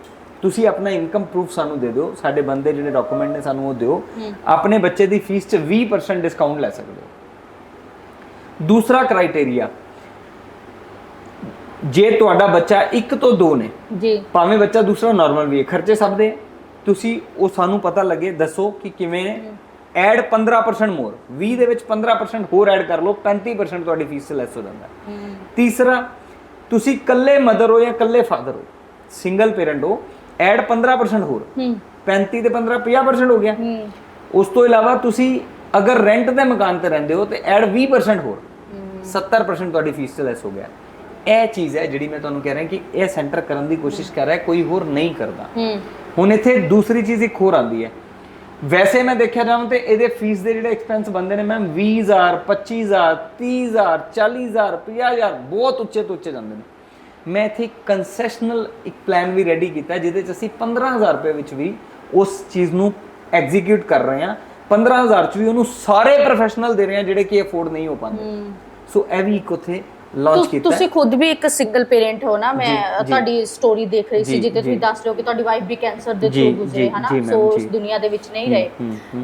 ਤੁਸੀਂ ਆਪਣਾ ਇਨਕਮ ਪ੍ਰੂਫ ਸਾਨੂੰ ਦੇ ਦਿਓ। ਸਾਡੇ ਬੰਦੇ ਜਿਹੜੇ ਡਾਕੂਮੈਂਟ ਨੇ ਸਾਨੂੰ ਉਹ ਦਿਓ। ਆਪਣੇ ਬੱਚੇ ਦੀ ਫੀਸ 'ਚ 20% ਡਿਸਕਾਊਂਟ ਲੈ ਸਕਦੇ ਹੋ। ਦੂਸਰਾ ਕ੍ਰਾਈਟੇਰੀਆ ਜੇ ਤੁਹਾਡਾ ਬੱਚਾ 1 ਤੋਂ 2 ਨੇ ਜੀ। ਭਾਵੇਂ ਬੱਚਾ ਦੂਸਰਾ ਨਾਰਮਲ ਵੀ ਹੈ ਖਰਚੇ ਸਭ ਦੇ। ਤੁਸੀਂ ਉਹ ਸਾਨੂੰ ਪਤਾ ਲੱਗੇ ਦੱਸੋ ਕਿ ਕਿਵੇਂ ਐਡ 15% ਮੋਰ 20 ਦੇ ਵਿੱਚ 15% ਹੋਰ ਐਡ ਕਰ ਲਓ 35% ਤੁਹਾਡੀ ਫੀਸ ਤੇ ਲੈਸ ਹੋ ਜਾਂਦਾ। ਹੈ। ਤੀਸਰਾ ਤੁਸੀਂ ਇਕੱਲੇ ਮਦਰ ਹੋ ਜਾਂ ਇਕੱਲੇ ਫਾਦਰ ਹੋ? ਸਿੰਗਲ ਪੇਰੈਂਟ ਹੋ ਐਡ 15% ਹੋਰ। ਹੂੰ। 35 ਤੇ 15 50% ਹੋ ਗਿਆ। ਉਸ ਤੋਂ ਇਲਾਵਾ ਤੁਸੀਂ ਅਗਰ ਰੈਂਟ ਦੇ ਮਕਾਨ ਤੇ ਰਹਿੰਦੇ ਹੋ ਤੇ ਐਡ 20% ਹੋਰ। 70% ਤੁਹਾਡੀ ਫੀਸ ਤੇ ਲੈਸ ਹੋ ਗਿਆ। ਇਹ ਚੀਜ਼ ਹੈ ਜਿਹੜੀ ਮੈਂ ਤੁਹਾਨੂੰ ਕਹਿ ਰਿਹਾ ਕਿ ਇਹ ਸੈਂਟਰ ਕਰਨ ਦੀ ਕੋਸ਼ਿਸ਼ ਕਰ ਰਿਹਾ ਕੋਈ ਹੋਰ ਨਹੀਂ ਕਰਦਾ। ਹੁਣ ਇੱਥੇ ਦੂਸਰੀ ਚੀਜ਼ ਇੱਕ ਹੋਰ ਆਉਂਦੀ ਹੈ। ਵੈਸੇ ਮੈਂ ਦੇਖਿਆ ਜਾਵਾਂ ਤੇ ਇਹਦੇ ਫੀਸ ਦੇ ਜਿਹੜੇ ਐਕਸਪੈਂਸ ਬੰਦੇ ਨੇ ਮੈਮ 20000 25000 30000 40000 50000 ਬਹੁਤ ਉੱਚੇ ਤੋਂ ਉੱਚੇ ਜਾਂਦੇ ਨੇ। ਮੈਂ ਇੱਥੇ ਕੰਸੈਸ਼ਨਲ ਇੱਕ ਪਲਾਨ ਵੀ ਰੈਡੀ ਕੀਤਾ ਜਿਹਦੇ ਚ ਅਸੀਂ 15000 ਰੁਪਏ ਵਿੱਚ ਵੀ ਉਸ ਚੀਜ਼ ਨੂੰ ਐਗਜ਼ੀਕਿਊਟ ਕਰ ਰਹੇ ਹਾਂ। 15000 ਚ ਵੀ ਉਹਨੂੰ ਸਾਰੇ ਪ੍ਰੋਫੈਸ਼ਨਲ ਦੇ ਰਹੇ ਹਾਂ ਜਿਹੜੇ ਕਿ ਅਫੋਰਡ ਨਹੀਂ ਹੋ ਪਾਉਂਦੇ। ਸੋ ਇਹ ਵੀ ਇੱਕ ਉੱਥੇ ਲਾਂਚ ਤੁਸ- ਕੀਤਾ। ਤੁਸੀਂ ਖੁਦ ਵੀ ਇੱਕ ਸਿੰਗਲ ਪੇਰੈਂਟ ਹੋ ਨਾ ਮੈਂ। ਤੁਹਾਡੀ ਸਟੋਰੀ ਦੇਖ ਰਹੀ ਸੀ ਜਿੱਤੇ ਤੁਸੀਂ। ਦੱਸ ਰਹੇ ਹੋ ਕਿ ਤੁਹਾਡੀ ਵਾਈਫ ਵੀ ਕੈਂਸਰ ਦੇ ਥਰੂ ਗੁਜ਼ਰੇ ਹਨਾ? ਸੋ ਉਸ। ਦੁਨੀਆ ਦੇ ਵਿੱਚ ਨਹੀਂ ਰਹੇ।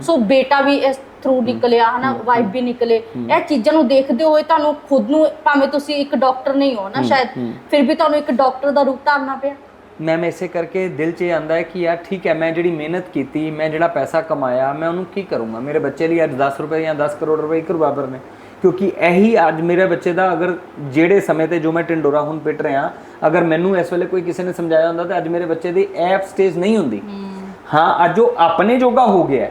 ਸੋ ਬੇਟਾ ਵੀ ਇਸ ਥਰੂ ਨਿਕਲਿਆ ਹਨਾ? ਵਾਈਫ ਵੀ ਨਿਕਲੇ। ਇਹ ਚੀਜ਼ਾਂ ਨੂੰ ਦੇਖਦੇ ਹੋਏ ਤੁਹਾਨੂੰ ਖੁਦ ਨੂੰ ਭਾਵੇਂ ਤੁਸੀਂ ਇੱਕ ਡਾਕਟਰ ਨਹੀਂ ਹੋ ਨਾ ਸ਼ਾਇਦ ਫਿਰ ਵੀ ਤੁਹਾਨੂੰ ਇੱਕ ਡਾਕਟਰ ਦਾ ਰੂਪ ਧਾਰਨਾ ਪਿਆ। ਮੈਮ ਇਸੇ ਕਰਕੇ ਦਿਲ 'ਚ ਆਂਦਾ ਹੈ ਕਿ ਯਾਰ ਠੀਕ ਹੈ ਮੈਂ ਜਿਹੜੀ ਮਿਹਨਤ ਕੀਤੀ ਮੈਂ ਜਿਹੜਾ ਪੈਸਾ ਕਮਾਇਆ ਮੈਂ ਉਹਨੂੰ ਕੀ ਕਰੂੰਗਾ? ਮੇਰੇ ਬੱਚੇ ਲਈ ਅੱਜ 10 ਰੁਪਏ ਜਾਂ 10 ਕਰੋੜ ਰੁਪਏ ਇੱਕ ਬਰਾਬਰ ਨੇ ਕਿਉਂਕਿ ਇਹੀ ਅੱਜ ਮੇਰੇ ਬੱਚੇ ਦਾ ਅਗਰ ਜਿਹੜੇ ਸਮੇਂ ਤੇ ਜੋ ਮੈਂ ਟਿੰਡੋਰਾ ਹੁਣ ਪਿੱਟ ਰਿਹਾ ਅਗਰ ਮੈਨੂੰ ਇਸ ਵੇਲੇ ਕੋਈ ਕਿਸੇ ਨੇ ਸਮਝਾਇਆ ਹੁੰਦਾ ਤਾਂ ਅੱਜ ਮੇਰੇ ਬੱਚੇ ਦੀ ਐਪ ਸਟੇਜ ਨਹੀਂ ਹੁੰਦੀ। ਹਾਂ। ਅੱਜ ਉਹ ਆਪਣੇ ਜੋਗਾ ਹੋ ਗਿਆ।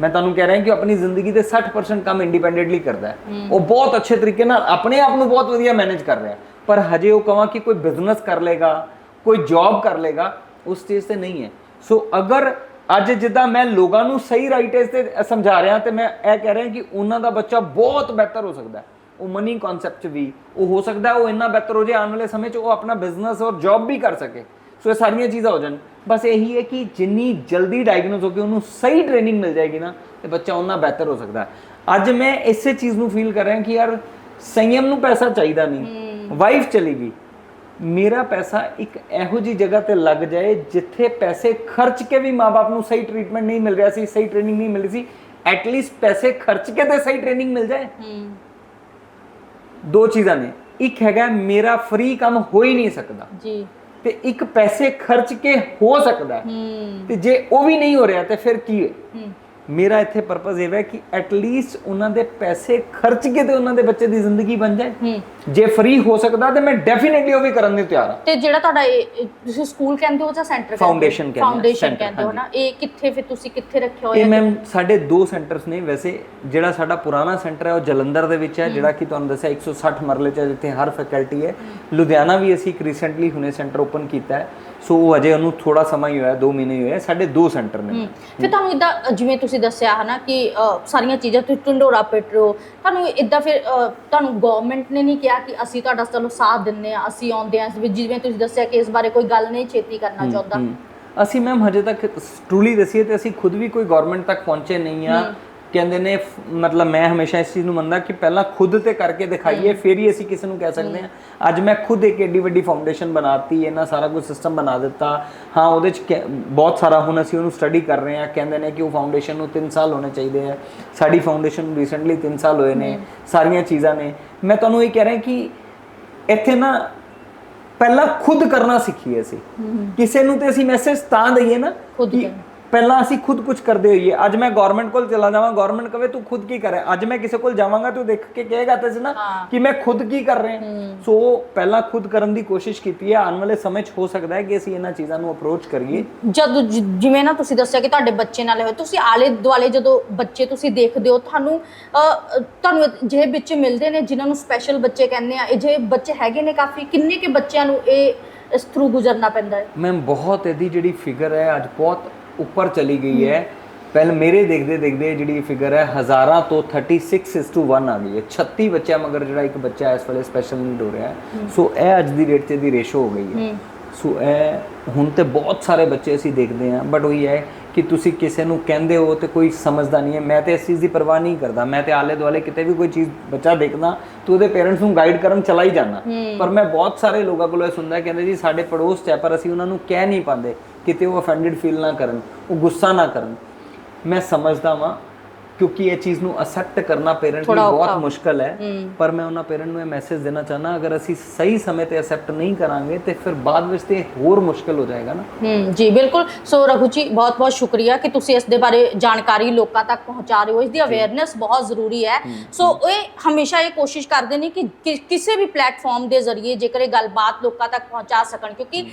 ਮੈਂ ਤੁਹਾਨੂੰ ਕਹਿ ਰਿਹਾ ਕਿ ਆਪਣੀ ਜ਼ਿੰਦਗੀ ਦੇ 60% ਕੰਮ ਇੰਡੀਪੈਂਡੈਂਟਲੀ ਕਰਦਾ ਹੈ। ਉਹ ਬਹੁਤ ਅੱਛੇ ਤਰੀਕੇ ਨਾਲ ਆਪਣੇ ਆਪ ਨੂੰ ਬਹੁਤ ਵਧੀਆ ਮੈਨੇਜ ਕਰ ਰਿਹਾ। ਪਰ ਹਜੇ ਉਹ ਕਹਾਂ ਕਿ ਕੋਈ ਬਿਜ਼ਨਸ ਕਰ ਲੇਗਾ ਕੋਈ ਜੌਬ ਕਰ ਲੇਗਾ ਉਸ ਸਟੇਜ ਤੇ ਨਹੀਂ ਹੈ। ਸੋ ਅਗਰ ਅੱਜ ਜਿੱਦਾਂ ਮੈਂ ਲੋਕਾਂ ਨੂੰ ਸਹੀ ਰਾਈਟੇਜ ਤੇ ਸਮਝਾ ਰਿਹਾ ਤੇ ਮੈਂ ਇਹ ਕਹਿ ਰਿਹਾ ਕਿ ਉਹਨਾਂ ਦਾ ਬੱਚਾ ਬਹੁਤ ਬਿਹਤਰ ਹੋ ਸਕਦਾ ਉਹ ਮਨੀ ਕਨਸੈਪਟ ਵੀ ਉਹ ਹੋ ਸਕਦਾ ਉਹ ਇੰਨਾ ਬਿਹਤਰ ਹੋ ਜਾਏ ਆਉਣ ਵਾਲੇ ਸਮੇਂ ਚ ਉਹ ਆਪਣਾ ਬਿਜ਼ਨਸ ਔਰ ਜੌਬ ਵੀ ਕਰ ਸਕੇ। ਸੋ ਇਹ ਸਾਰੀਆਂ ਚੀਜ਼ਾਂ ਹੋ ਜਾਣ। ਬਸ ਇਹੀ ਹੈ ਕਿ ਜਿੰਨੀ ਜਲਦੀ ਡਾਇਗਨੋਸ ਹੋ ਕੇ ਉਹਨੂੰ ਸਹੀ ਟ੍ਰੇਨਿੰਗ ਮਿਲ ਜਾਏਗੀ ਨਾ ਤੇ ਬੱਚਾ ਉਹਨਾਂ ਬਿਹਤਰ ਹੋ ਸਕਦਾ ਅੱਜ ਮੈਂ ਇਸੇ ਚੀਜ਼ ਨੂੰ ਫੀਲ ਕਰ ਰਿਹਾ ਕਿ ਯਾਰ ਸੰਯਮ ਨੂੰ ਪੈਸਾ ਚਾਹੀਦਾ ਨਹੀਂ। ਵਾਈਫ ਚਲੀ ਗਈ। ਮੇਰਾ ਪੈਸਾ ਇੱਕ ਇਹੋ ਜੀ ਜਗ੍ਹਾ ਤੇ ਲੱਗ ਜਾਏ ਜਿੱਥੇ ਪੈਸੇ ਖਰਚ ਕੇ ਵੀ ਮਾਪੇ ਨੂੰ ਸਹੀ ਟ੍ਰੀਟਮੈਂਟ ਨਹੀਂ ਮਿਲ ਰਿਹਾ ਸੀ ਸਹੀ ਟ੍ਰੇਨਿੰਗ ਨਹੀਂ ਮਿਲ ਰਹੀ ਸੀ ਐਟਲੀਸਟ ਪੈਸੇ ਖਰਚ ਕੇ ਤੇ ਸਹੀ ਟ੍ਰੇਨਿੰਗ ਮਿਲ ਜਾਏ। ਹੂੰ। ਦੋ ਚੀਜ਼ਾਂ ਨੇ। ਇੱਕ ਹੈਗਾ ਮੇਰਾ ਫ੍ਰੀ ਕੰਮ ਹੋ ਹੀ ਨਹੀਂ ਸਕਦਾ। ਜੀ। ਤੇ ਇੱਕ ਪੈਸੇ ਖਰਚ ਕੇ ਹੋ ਸਕਦਾ। ਤੇ ਜੇ ਉਹ ਵੀ ਨਹੀਂ ਹੋ ਰਿਹਾ ਤੇ ਫਿਰ ਕੀ ਹੈ? ਹੂੰ। ਮੇਰਾ ਇੱਥੇ ਪਰਪਸ ਇਹ ਹੈ ਕਿ ਐਟ ਲੀਸਟ ਉਹਨਾਂ ਦੇ ਪੈਸੇ ਖਰਚ ਕੇ ਤੇ ਉਹਨਾਂ ਦੇ ਬੱਚੇ ਦੀ ਜ਼ਿੰਦਗੀ ਬਣ ਜਾਏ। ਜੇ ਫ੍ਰੀ ਹੋ ਸਕਦਾ ਤੇ ਮੈਂ ਡੈਫੀਨਿਟਲੀ ਉਹ ਵੀ ਕਰਨ ਨੂੰ ਤਿਆਰ ਹਾਂ। ਤੇ ਜਿਹੜਾ ਤੁਹਾਡਾ ਇਹ ਇਹ ਤੁਸੀਂ ਸਕੂਲ ਕਹਿੰਦੇ ਹੋ ਜਾਂ ਸੈਂਟਰ Foundation ਕਹਿੰਦੇ ਹਾਂ, ਫਾਊਂਡੇਸ਼ਨ ਕਹਿੰਦੇ ਹੋ ਨਾ। ਇਹ ਕਿੱਥੇ ਫਿਰ ਤੁਸੀਂ ਕਿੱਥੇ ਰੱਖਿਆ ਇਹ ਹੋਇਆ ਮੈਮ ਸਾਡੇ ਦੋ ਸੈਂਟਰਸ ਨੇ ਵੈਸੇ ਜਿਹੜਾ ਸਾਡਾ ਪੁਰਾਣਾ ਸੈਂਟਰ ਹੈ ਉਹ ਜਲੰਧਰ ਦੇ ਵਿੱਚ ਹੈ ਜਿਹੜਾ ਕਿ ਤੁਹਾਨੂੰ ਦੱਸਿਆ 160 ਮਰਲੇ 'ਚ ਜਿੱਥੇ ਹਰ ਫੈਕਲਟੀ ਹੈ। ਲੁਧਿਆਣਾ ਵੀ ਅਸੀਂ ਇੱਕ ਰੀਸੈਂਟਲੀ ਹੁਣੇ ਸੈਂਟਰ ਓਪਨ ਕੀਤਾ ਹੈ। ਸੋ ਉਹ ਅਜੇ ਉਹਨੂੰ ਥੋੜਾ ਸਮਾਂ ਹੀ ਹੋਇਆ 2 ਮਹੀਨੇ ਹੀ ਹੋਏ ਆ। ਸਾਡੇ ਦੋ ਸੈਂਟਰ ਨੇ। ਫਿਰ ਤੁਹਾਨੂੰ ਇਦਾਂ ਜਿਵੇਂ ਤੁਸੀਂ ਦੱਸਿਆ ਹਨਾ ਕਿ ਅ, ਸਾਰੀਆਂ ਚੀਜ਼ਾਂ ਤੁਸੀਂ ਢੰਡੋਰਾ ਪਿੱਟ ਰਹੇ ਹੋ ਤੁਹਾਨੂੰ ਇਦਾਂ ਫਿਰ ਅ, ਤੁਹਾਨੂੰ ਗਵਰਨਮੈਂਟ ਨੇ ਨਹੀਂ ਕਿਹਾ ਕਿ ਅਸੀਂ ਤੁਹਾਡਾ ਚਲੋ ਸਾਥ ਦਿੰਨੇ ਆ ਅਸੀਂ ਆਉਂਦੇ ਆ ਇਸ ਵਿੱਚ ਜਿਵੇਂ ਤੁਸੀਂ ਦੱਸਿਆ ਕਿ ਇਸ ਬਾਰੇ ਕੋਈ ਗੱਲ ਨਹੀਂ ਛੇਤੀ ਕਰਨਾ ਚਾਹੁੰਦਾ। ਅਸੀਂ ਮੈਮ ਹਜੇ ਤੱਕ ਟਰੂਲੀ ਦਸੀਏ ਤੇ ਅਸੀਂ ਖੁਦ ਵੀ ਕੋਈ ਗਵਰਨਮੈਂਟ ਤੱਕ ਪਹੁੰਚੇ ਨਹੀਂ ਆ ਕਹਿੰਦੇ ਨੇ ਮਤਲਬ ਮੈਂ ਹਮੇਸ਼ਾ ਇਸ ਚੀਜ਼ ਨੂੰ ਮੰਨਦਾ ਕਿ ਪਹਿਲਾਂ ਖੁਦ ਤੇ ਕਰਕੇ ਦਿਖਾਈਏ ਫਿਰ ਹੀ ਅਸੀਂ ਕਿਸੇ ਨੂੰ ਕਹਿ ਸਕਦੇ ਹਾਂ। ਅੱਜ ਮੈਂ ਖੁਦ ਇੱਕ ਏਡੀ ਵੱਡੀ ਫਾਊਂਡੇਸ਼ਨ ਬਣਾਤੀ ਇਹਨਾਂ ਸਾਰਾ ਕੁਝ ਸਿਸਟਮ ਬਣਾ ਦਿੱਤਾ। ਹਾਂ ਉਹਦੇ ਚ ਬਹੁਤ ਸਾਰਾ ਹੁਣ ਅਸੀਂ ਉਹਨੂੰ ਸਟੱਡੀ ਕਰ ਰਹੇ ਹਾਂ। ਕਹਿੰਦੇ ਨੇ ਕਿ ਉਹ ਫਾਊਂਡੇਸ਼ਨ ਨੂੰ 3 ਸਾਲ ਹੋਣੇ ਚਾਹੀਦੇ ਆ। ਸਾਡੀ ਫਾਊਂਡੇਸ਼ਨ ਨੂੰ ਰੀਸੈਂਟਲੀ 3 ਸਾਲ ਹੋਏ ਨੇ। ਸਾਰੀਆਂ ਚੀਜ਼ਾਂ ਨੇ। ਮੈਂ ਤੁਹਾਨੂੰ ਇਹ ਕਹਿ ਰਿਹਾ ਕਿ ਇੱਥੇ ਨਾ ਪਹਿਲਾਂ ਖੁਦ ਕਰਨਾ ਸਿੱਖੀਏ ਅਸੀਂ। ਕਿਸੇ ਨੂੰ ਤੇ ਅਸੀਂ ਮੈਸੇਜ ਤਾਂ ਦਈਏ ਨਾ ਖੁਦ। ਪਹਿਲਾਂ ਅਸੀਂ ਖੁਦ ਕੁਝ ਕਰਦੇ ਹੋਈਏ। ਅੱਜ ਮੈਂ ਗਵਰਨਮੈਂਟ ਕੋਲ ਚਲਾ ਜਾਵਾਂ ਗਵਰਨਮੈਂਟ ਕਵੇ ਤੂੰ ਖੁਦ ਕੀ ਕਰ ਅੱਜ ਮੈਂ ਕਿਸੇ ਕੋਲ ਜਾਵਾਂਗਾ ਤੂੰ ਦੇਖ ਕੇ ਕਹੇਗਾ ਤੇ ਨਾ। ਕਿ ਮੈਂ ਖੁਦ ਕੀ ਕਰ ਰਿਹਾ। ਸੋ ਪਹਿਲਾਂ ਖੁਦ ਕਰਨ ਦੀ ਕੋਸ਼ਿਸ਼ ਕੀਤੀ ਹੈ। ਆਉਣ ਵਾਲੇ ਸਮੇਂ 'ਚ ਹੋ ਸਕਦਾ ਹੈ ਕਿ ਅਸੀਂ ਇਹਨਾਂ ਚੀਜ਼ਾਂ ਨੂੰ ਅਪਰੋਚ ਕਰੀਏ। ਜਦ ਜਿਵੇਂ ਨਾ ਤੁਸੀਂ ਦੱਸਿਆ ਕਿ ਤੁਹਾਡੇ ਬੱਚੇ ਨਾਲ ਹੋਏ ਤੁਸੀਂ ਆਲੇ ਦੁਆਲੇ ਜਦੋਂ ਬੱਚੇ ਤੁਸੀਂ ਦੇਖਦੇ ਹੋ ਤੁਹਾਨੂੰ ਤੁਹਾਨੂੰ ਜਿਹੇ ਬੱਚੇ ਮਿਲਦੇ ਨੇ ਜਿਨ੍ਹਾਂ ਨੂੰ ਸਪੈਸ਼ਲ ਬੱਚੇ ਕਹਿੰਦੇ ਆ। ਇਹ ਜਿਹੇ ਬੱਚੇ ਹੈਗੇ ਨੇ ਕਾਫੀ। ਕਿੰਨੇ ਕੇ ਬੱਚਿਆਂ ਨੂੰ ਇਹ ਇਸ ਥਰੂ ਗੁਜ਼ਰਨਾ ਪੈਂਦਾ ਹੈ? ਮੈਮ ਬਹੁਤ ਇਹਦੀ ਜਿਹੜੀ ਫਿਗਰ ਹੈ ਅੱਜ ਬਹੁਤ ਉੱਪਰ ਚਲੀ ਗਈ ਹੈ। ਪਹਿਲ ਮੇਰੇ ਦੇਖਦੇ ਦੇਖਦੇ ਜਿਹੜੀ ਫਿਗਰ ਹੈ ਹਜ਼ਾਰਾਂ ਤੋਂ 36:1 ਆ ਗਈ ਹੈ। 36 ਬੱਚਿਆਂ ਮਗਰ ਜਿਹੜਾ ਇੱਕ ਬੱਚਾ ਇਸ ਵੇਲੇ ਸਪੈਸ਼ਲ ਨੀਡ ਹੋ ਰਿਹਾ ਹੈ। ਸੋ ਇਹ ਅੱਜ ਦੀ ਰੇਟ 'ਚ ਦੀ ਰੇਸ਼ੋ ਹੋ ਗਈ ਹੈ। ਸੋ ਇਹ ਹੁਣ ਤੇ ਬਹੁਤ ਸਾਰੇ ਬੱਚੇ ਅਸੀਂ ਦੇਖਦੇ ਹਾਂ। ਬਟ ਉਹੀ ਹੈ ਕਿ ਤੁਸੀਂ ਕਿਸੇ ਨੂੰ ਕਹਿੰਦੇ ਹੋ ਤੇ ਕੋਈ ਸਮਝਦਾ ਨਹੀਂ ਹੈ। ਮੈਂ ਤੇ ਇਸ ਚੀਜ਼ ਦੀ ਪਰਵਾਹ ਨਹੀਂ ਕਰਦਾ। ਮੈਂ ਤੇ ਆਲੇ ਦੁਆਲੇ ਕਿਤੇ ਵੀ ਕੋਈ ਚੀਜ਼ ਬੱਚਾ ਦੇਖਦਾ ਤੇ ਉਹਦੇ ਪੇਰੈਂਟਸ ਨੂੰ ਗਾਈਡ ਕਰਨ ਚਲਾ ਹੀ ਜਾਣਾ ਪਰ ਮੈਂ ਬਹੁਤ ਸਾਰੇ ਲੋਕਾਂ ਕੋਲੋਂ ਇਹ ਸੁਣਦਾ ਕਹਿੰਦੇ ਜੀ ਸਾਡੇ ਪੜੋਸ 'ਚ ਹੈ ਪਰ ਅਸੀਂ ਉਹਨਾਂ ਨੂੰ ਕਹਿ ਨਹੀਂ ਪਾਉਂਦੇ। ਕਿਤੇ ਉਹ ਅਫੈਂਡਡ ਫੀਲ ਨਾ ਕਰਨ ਉਹ ਗੁੱਸਾ ਨਾ ਕਰਨ। ਮੈਂ ਸਮਝਦਾ ਵਾਂ ਕਿਉਂਕਿ ਇਹ ਚੀਜ਼ ਨੂੰ ਅਸੈਪਟ ਕਰਨਾ ਪੇਰੈਂਟ ਲਈ। ਬਹੁਤ ਮੁਸ਼ਕਲ ਹੈ। ਪਰ ਮੈਂ ਉਹਨਾਂ ਪੇਰੈਂਟ ਨੂੰ ਇਹ ਮੈਸੇਜ ਦੇਣਾ ਚਾਹਨਾ ਅਗਰ ਅਸੀਂ ਸਹੀ ਸਮੇਂ ਤੇ ਅਸੈਪਟ ਨਹੀਂ ਕਰਾਂਗੇ ਤੇ ਫਿਰ ਬਾਅਦ ਵਿੱਚ ਤੇ ਹੋਰ ਮੁਸ਼ਕਲ ਹੋ ਜਾਏਗਾ ਨਾ। ਹਮ ਜੀ ਬਿਲਕੁਲ। ਸੋ ਰਘੂ ਜੀ ਬਹੁਤ ਬਹੁਤ ਸ਼ੁਕਰੀਆ ਕਿ ਤੁਸੀਂ ਇਸ ਦੇ ਬਾਰੇ ਜਾਣਕਾਰੀ ਲੋਕਾਂ ਤੱਕ ਪਹੁੰਚਾ ਰਹੇ ਹੋ। ਇਸ ਦੀ ਅਵੇਅਰਨੈਸ ਬਹੁਤ ਜ਼ਰੂਰੀ ਹੈ। ਸੋ ਇਹ ਹਮੇਸ਼ਾ ਇਹ ਕੋਸ਼ਿਸ਼ ਕਰਦੇ ਨੇ ਕਿ ਕਿਸੇ ਵੀ ਪਲੇਟਫਾਰਮ ਦੇ ਜ਼ਰੀਏ ਜੇਕਰ ਇਹ ਗੱਲਬਾਤ ਲੋਕਾਂ ਤੱਕ ਪਹੁੰਚਾ ਸਕਣ ਕਿਉਂਕਿ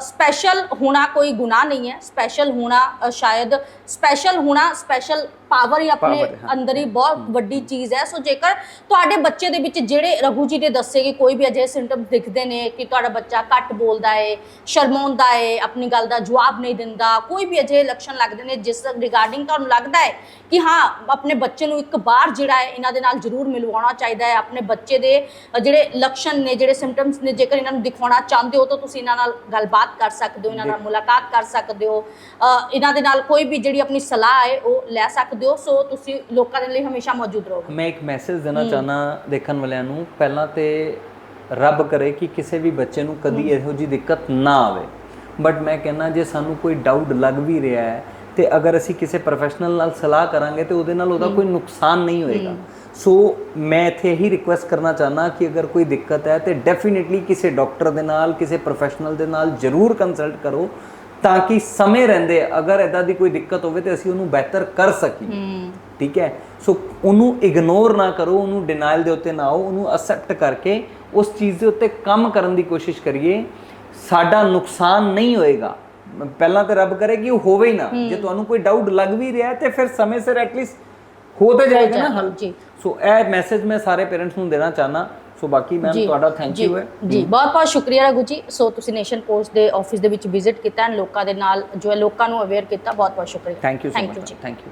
ਸਪੈਸ਼ਲ ਹੋਣਾ ਕੋਈ ਗੁਨਾਹ ਨਹੀਂ ਹੈ। ਸਪੈਸ਼ਲ ਹੋਣਾ ਸ਼ਾਇਦ ਸਪੈਸ਼ਲ ਹੋਣਾ ਸਪੈਸ਼ਲ ਪਾਵਰ ਹੀ ਆਪਣੇ। ਅੰਦਰ ਹੀ ਬਹੁਤ ਵੱਡੀ ਚੀਜ਼ ਹੈ। ਸੋ ਜੇਕਰ ਤੁਹਾਡੇ ਬੱਚੇ ਦੇ ਵਿੱਚ ਜਿਹੜੇ ਰਘੂ ਜੀ ਨੇ ਦੱਸੇ ਕਿ ਕੋਈ ਵੀ ਅਜਿਹੇ ਸਿੰਪਟਮ ਦਿਖਦੇ ਨੇ ਕਿ ਤੁਹਾਡਾ ਬੱਚਾ ਘੱਟ ਬੋਲਦਾ ਹੈ ਸ਼ਰਮਾਉਂਦਾ ਹੈ ਆਪਣੀ ਗੱਲ ਦਾ ਜਵਾਬ ਨਹੀਂ ਦਿੰਦਾ ਕੋਈ ਵੀ ਅਜਿਹੇ ਲੱਛਣ ਲੱਗਦੇ ਨੇ ਜਿਸ ਰਿਗਾਰਡਿੰਗ ਤੁਹਾਨੂੰ ਲੱਗਦਾ ਹੈ ਕਿ ਹਾਂ ਆਪਣੇ ਬੱਚੇ ਨੂੰ ਇੱਕ ਵਾਰ ਜਿਹੜਾ ਹੈ ਇਹਨਾਂ ਦੇ ਨਾਲ ਜ਼ਰੂਰ ਮਿਲਵਾਉਣਾ ਚਾਹੀਦਾ ਹੈ ਆਪਣੇ ਬੱਚੇ ਦੇ ਜਿਹੜੇ ਲੱਛਣ ਨੇ ਜਿਹੜੇ ਸਿੰਪਟਮਸ ਨੇ ਜੇਕਰ ਇਹਨਾਂ ਨੂੰ ਦਿਖਾਉਣਾ ਚਾਹੁੰਦੇ ਹੋ ਤਾਂ ਤੁਸੀਂ ਇਹਨਾਂ ਨਾਲ ਗੱਲਬਾਤ ਕਰ ਸਕਦੇ ਹੋ ਇਹਨਾਂ ਨਾਲ ਮੁਲਾਕਾਤ ਕਰ ਸਕਦੇ ਹੋ। ਇਹਨਾਂ ਦੇ ਨਾਲ ਕੋਈ ਵੀ ਜਿਹੜੀ ਆਪਣੀ ਸਲਾਹ ਹੈ ਉਹ ਲੈ ਸਕਦੇ ਹੋ। ਸੋ ਤੁਸੀਂ ਲੋਕਾਂ ਦੇ ਲਈ ਹਮੇਸ਼ਾ ਮੌਜੂਦ ਰਹੋ ਮੈਂ ਇੱਕ ਮੈਸੇਜ ਦੇਣਾ ਚਾਹਨਾ ਦੇਖਣ ਵਾਲਿਆਂ ਨੂੰ ਪਹਿਲਾਂ ਤੇ ਰੱਬ ਕਰੇ ਕਿ ਕਿਸੇ ਵੀ ਬੱਚੇ ਨੂੰ ਕਦੀ ਇਹੋ ਜੀ ਦਿੱਕਤ ਨਾ ਆਵੇ। ਬਟ ਮੈਂ ਕਹਿੰਨਾ ਜੇ ਸਾਨੂੰ ਕੋਈ ਡਾਊਟ ਲੱਗ ਵੀ ਰਿਹਾ ਹੈ ਤੇ ਅਗਰ ਅਸੀਂ ਕਿਸੇ ਪ੍ਰੋਫੈਸ਼ਨਲ ਨਾਲ ਸਲਾਹ ਕਰਾਂਗੇ ਤੇ ਉਹਦੇ ਨਾਲ ਉਹਦਾ ਕੋਈ ਨੁਕਸਾਨ ਨਹੀਂ ਹੋਏਗਾ। ਸੋ ਮੈਂ ਇੱਥੇ ਇਹੀ ਰਿਕੁਐਸਟ ਕਰਨਾ ਚਾਹਨਾ ਕਿ ਅਗਰ ਕੋਈ ਦਿੱਕਤ ਹੈ ਤੇ ਡੈਫੀਨਿਟਲੀ ਕਿਸੇ ਡਾਕਟਰ ਦੇ ਨਾਲ ਕਿਸੇ ਪ੍ਰੋਫੈਸ਼ਨਲ ਦੇ ਨਾਲ ਜ਼ਰੂਰ ਕੰਸਲਟ ਕਰੋ। ਤਾਂ ਕਿ ਸਮੇਂ ਰਹਿੰਦੇ ਅਗਰ ਇਦਾਂ ਦੀ ਕੋਈ ਦਿੱਕਤ ਹੋਵੇ ਤੇ ਅਸੀਂ ਉਹਨੂੰ ਬਿਹਤਰ ਕਰ ਸਕੀਏ। ਠੀਕ ਹੈ? ਸੋ ਉਹਨੂੰ ਇਗਨੋਰ ਨਾ ਕਰੋ ਉਹਨੂੰ ਡਿਨਾਈਲ ਦੇ ਉੱਤੇ ਨਾ ਆਓ ਉਹਨੂੰ ਅਸੈਪਟ ਕਰਕੇ ਉਸ ਚੀਜ਼ ਦੇ ਉੱਤੇ ਕੰਮ ਕਰਨ ਦੀ ਕੋਸ਼ਿਸ਼ ਕਰੀਏ। ਸਾਡਾ ਨੁਕਸਾਨ ਨਹੀਂ ਹੋਏਗਾ। ਪਹਿਲਾਂ ਤਾਂ ਰੱਬ ਕਰੇ ਕਿ ਉਹ ਹੋਵੇ ਹੀ ਨਾ। ਜੇ ਤੁਹਾਨੂੰ ਕੋਈ ਡਾਊਟ ਲੱਗ ਵੀ ਰਿਹਾ ਤੇ ਫਿਰ ਸਮੇਂ ਸਿਰ ਐਟਲੀਸਟ ਹੋ ਤਾਂ ਜਾਏਗਾ ਨਾ। ਹੱਲ ਜੀ। ਸੋ ਇਹ ਮੈਸੇਜ ਮੈਂ ਸਾਰੇ ਪੇਰੈਂਟਸ ਨੂੰ ਦੇਣਾ ਚਾਹਨਾ ਸੋ ਬਾਕੀ ਮੈਮ ਤੁਹਾਡਾ ਥੈਂਕ ਯੂ ਹੈ। ਜੀ ਬਹੁਤ ਬਹੁਤ ਸ਼ੁਕਰੀਆ ਰਘੂ ਜੀ। ਸੋ ਤੁਸੀਂ ਨੇਸ਼ਨ ਪੋਸਟ ਦੇ ਆਫਿਸ ਦੇ ਵਿੱਚ ਵਿਜ਼ਿਟ ਕੀਤਾ and ਲੋਕਾਂ ਦੇ ਨਾਲ ਜੋ ਹੈ ਲੋਕਾਂ ਨੂੰ ਅਵੇਅਰ ਕੀਤਾ ਬਹੁਤ ਬਹੁਤ ਸ਼ੁਕਰੀਆ। ਥੈਂਕ ਯੂ you ਮਚ ਜੀ। Thank you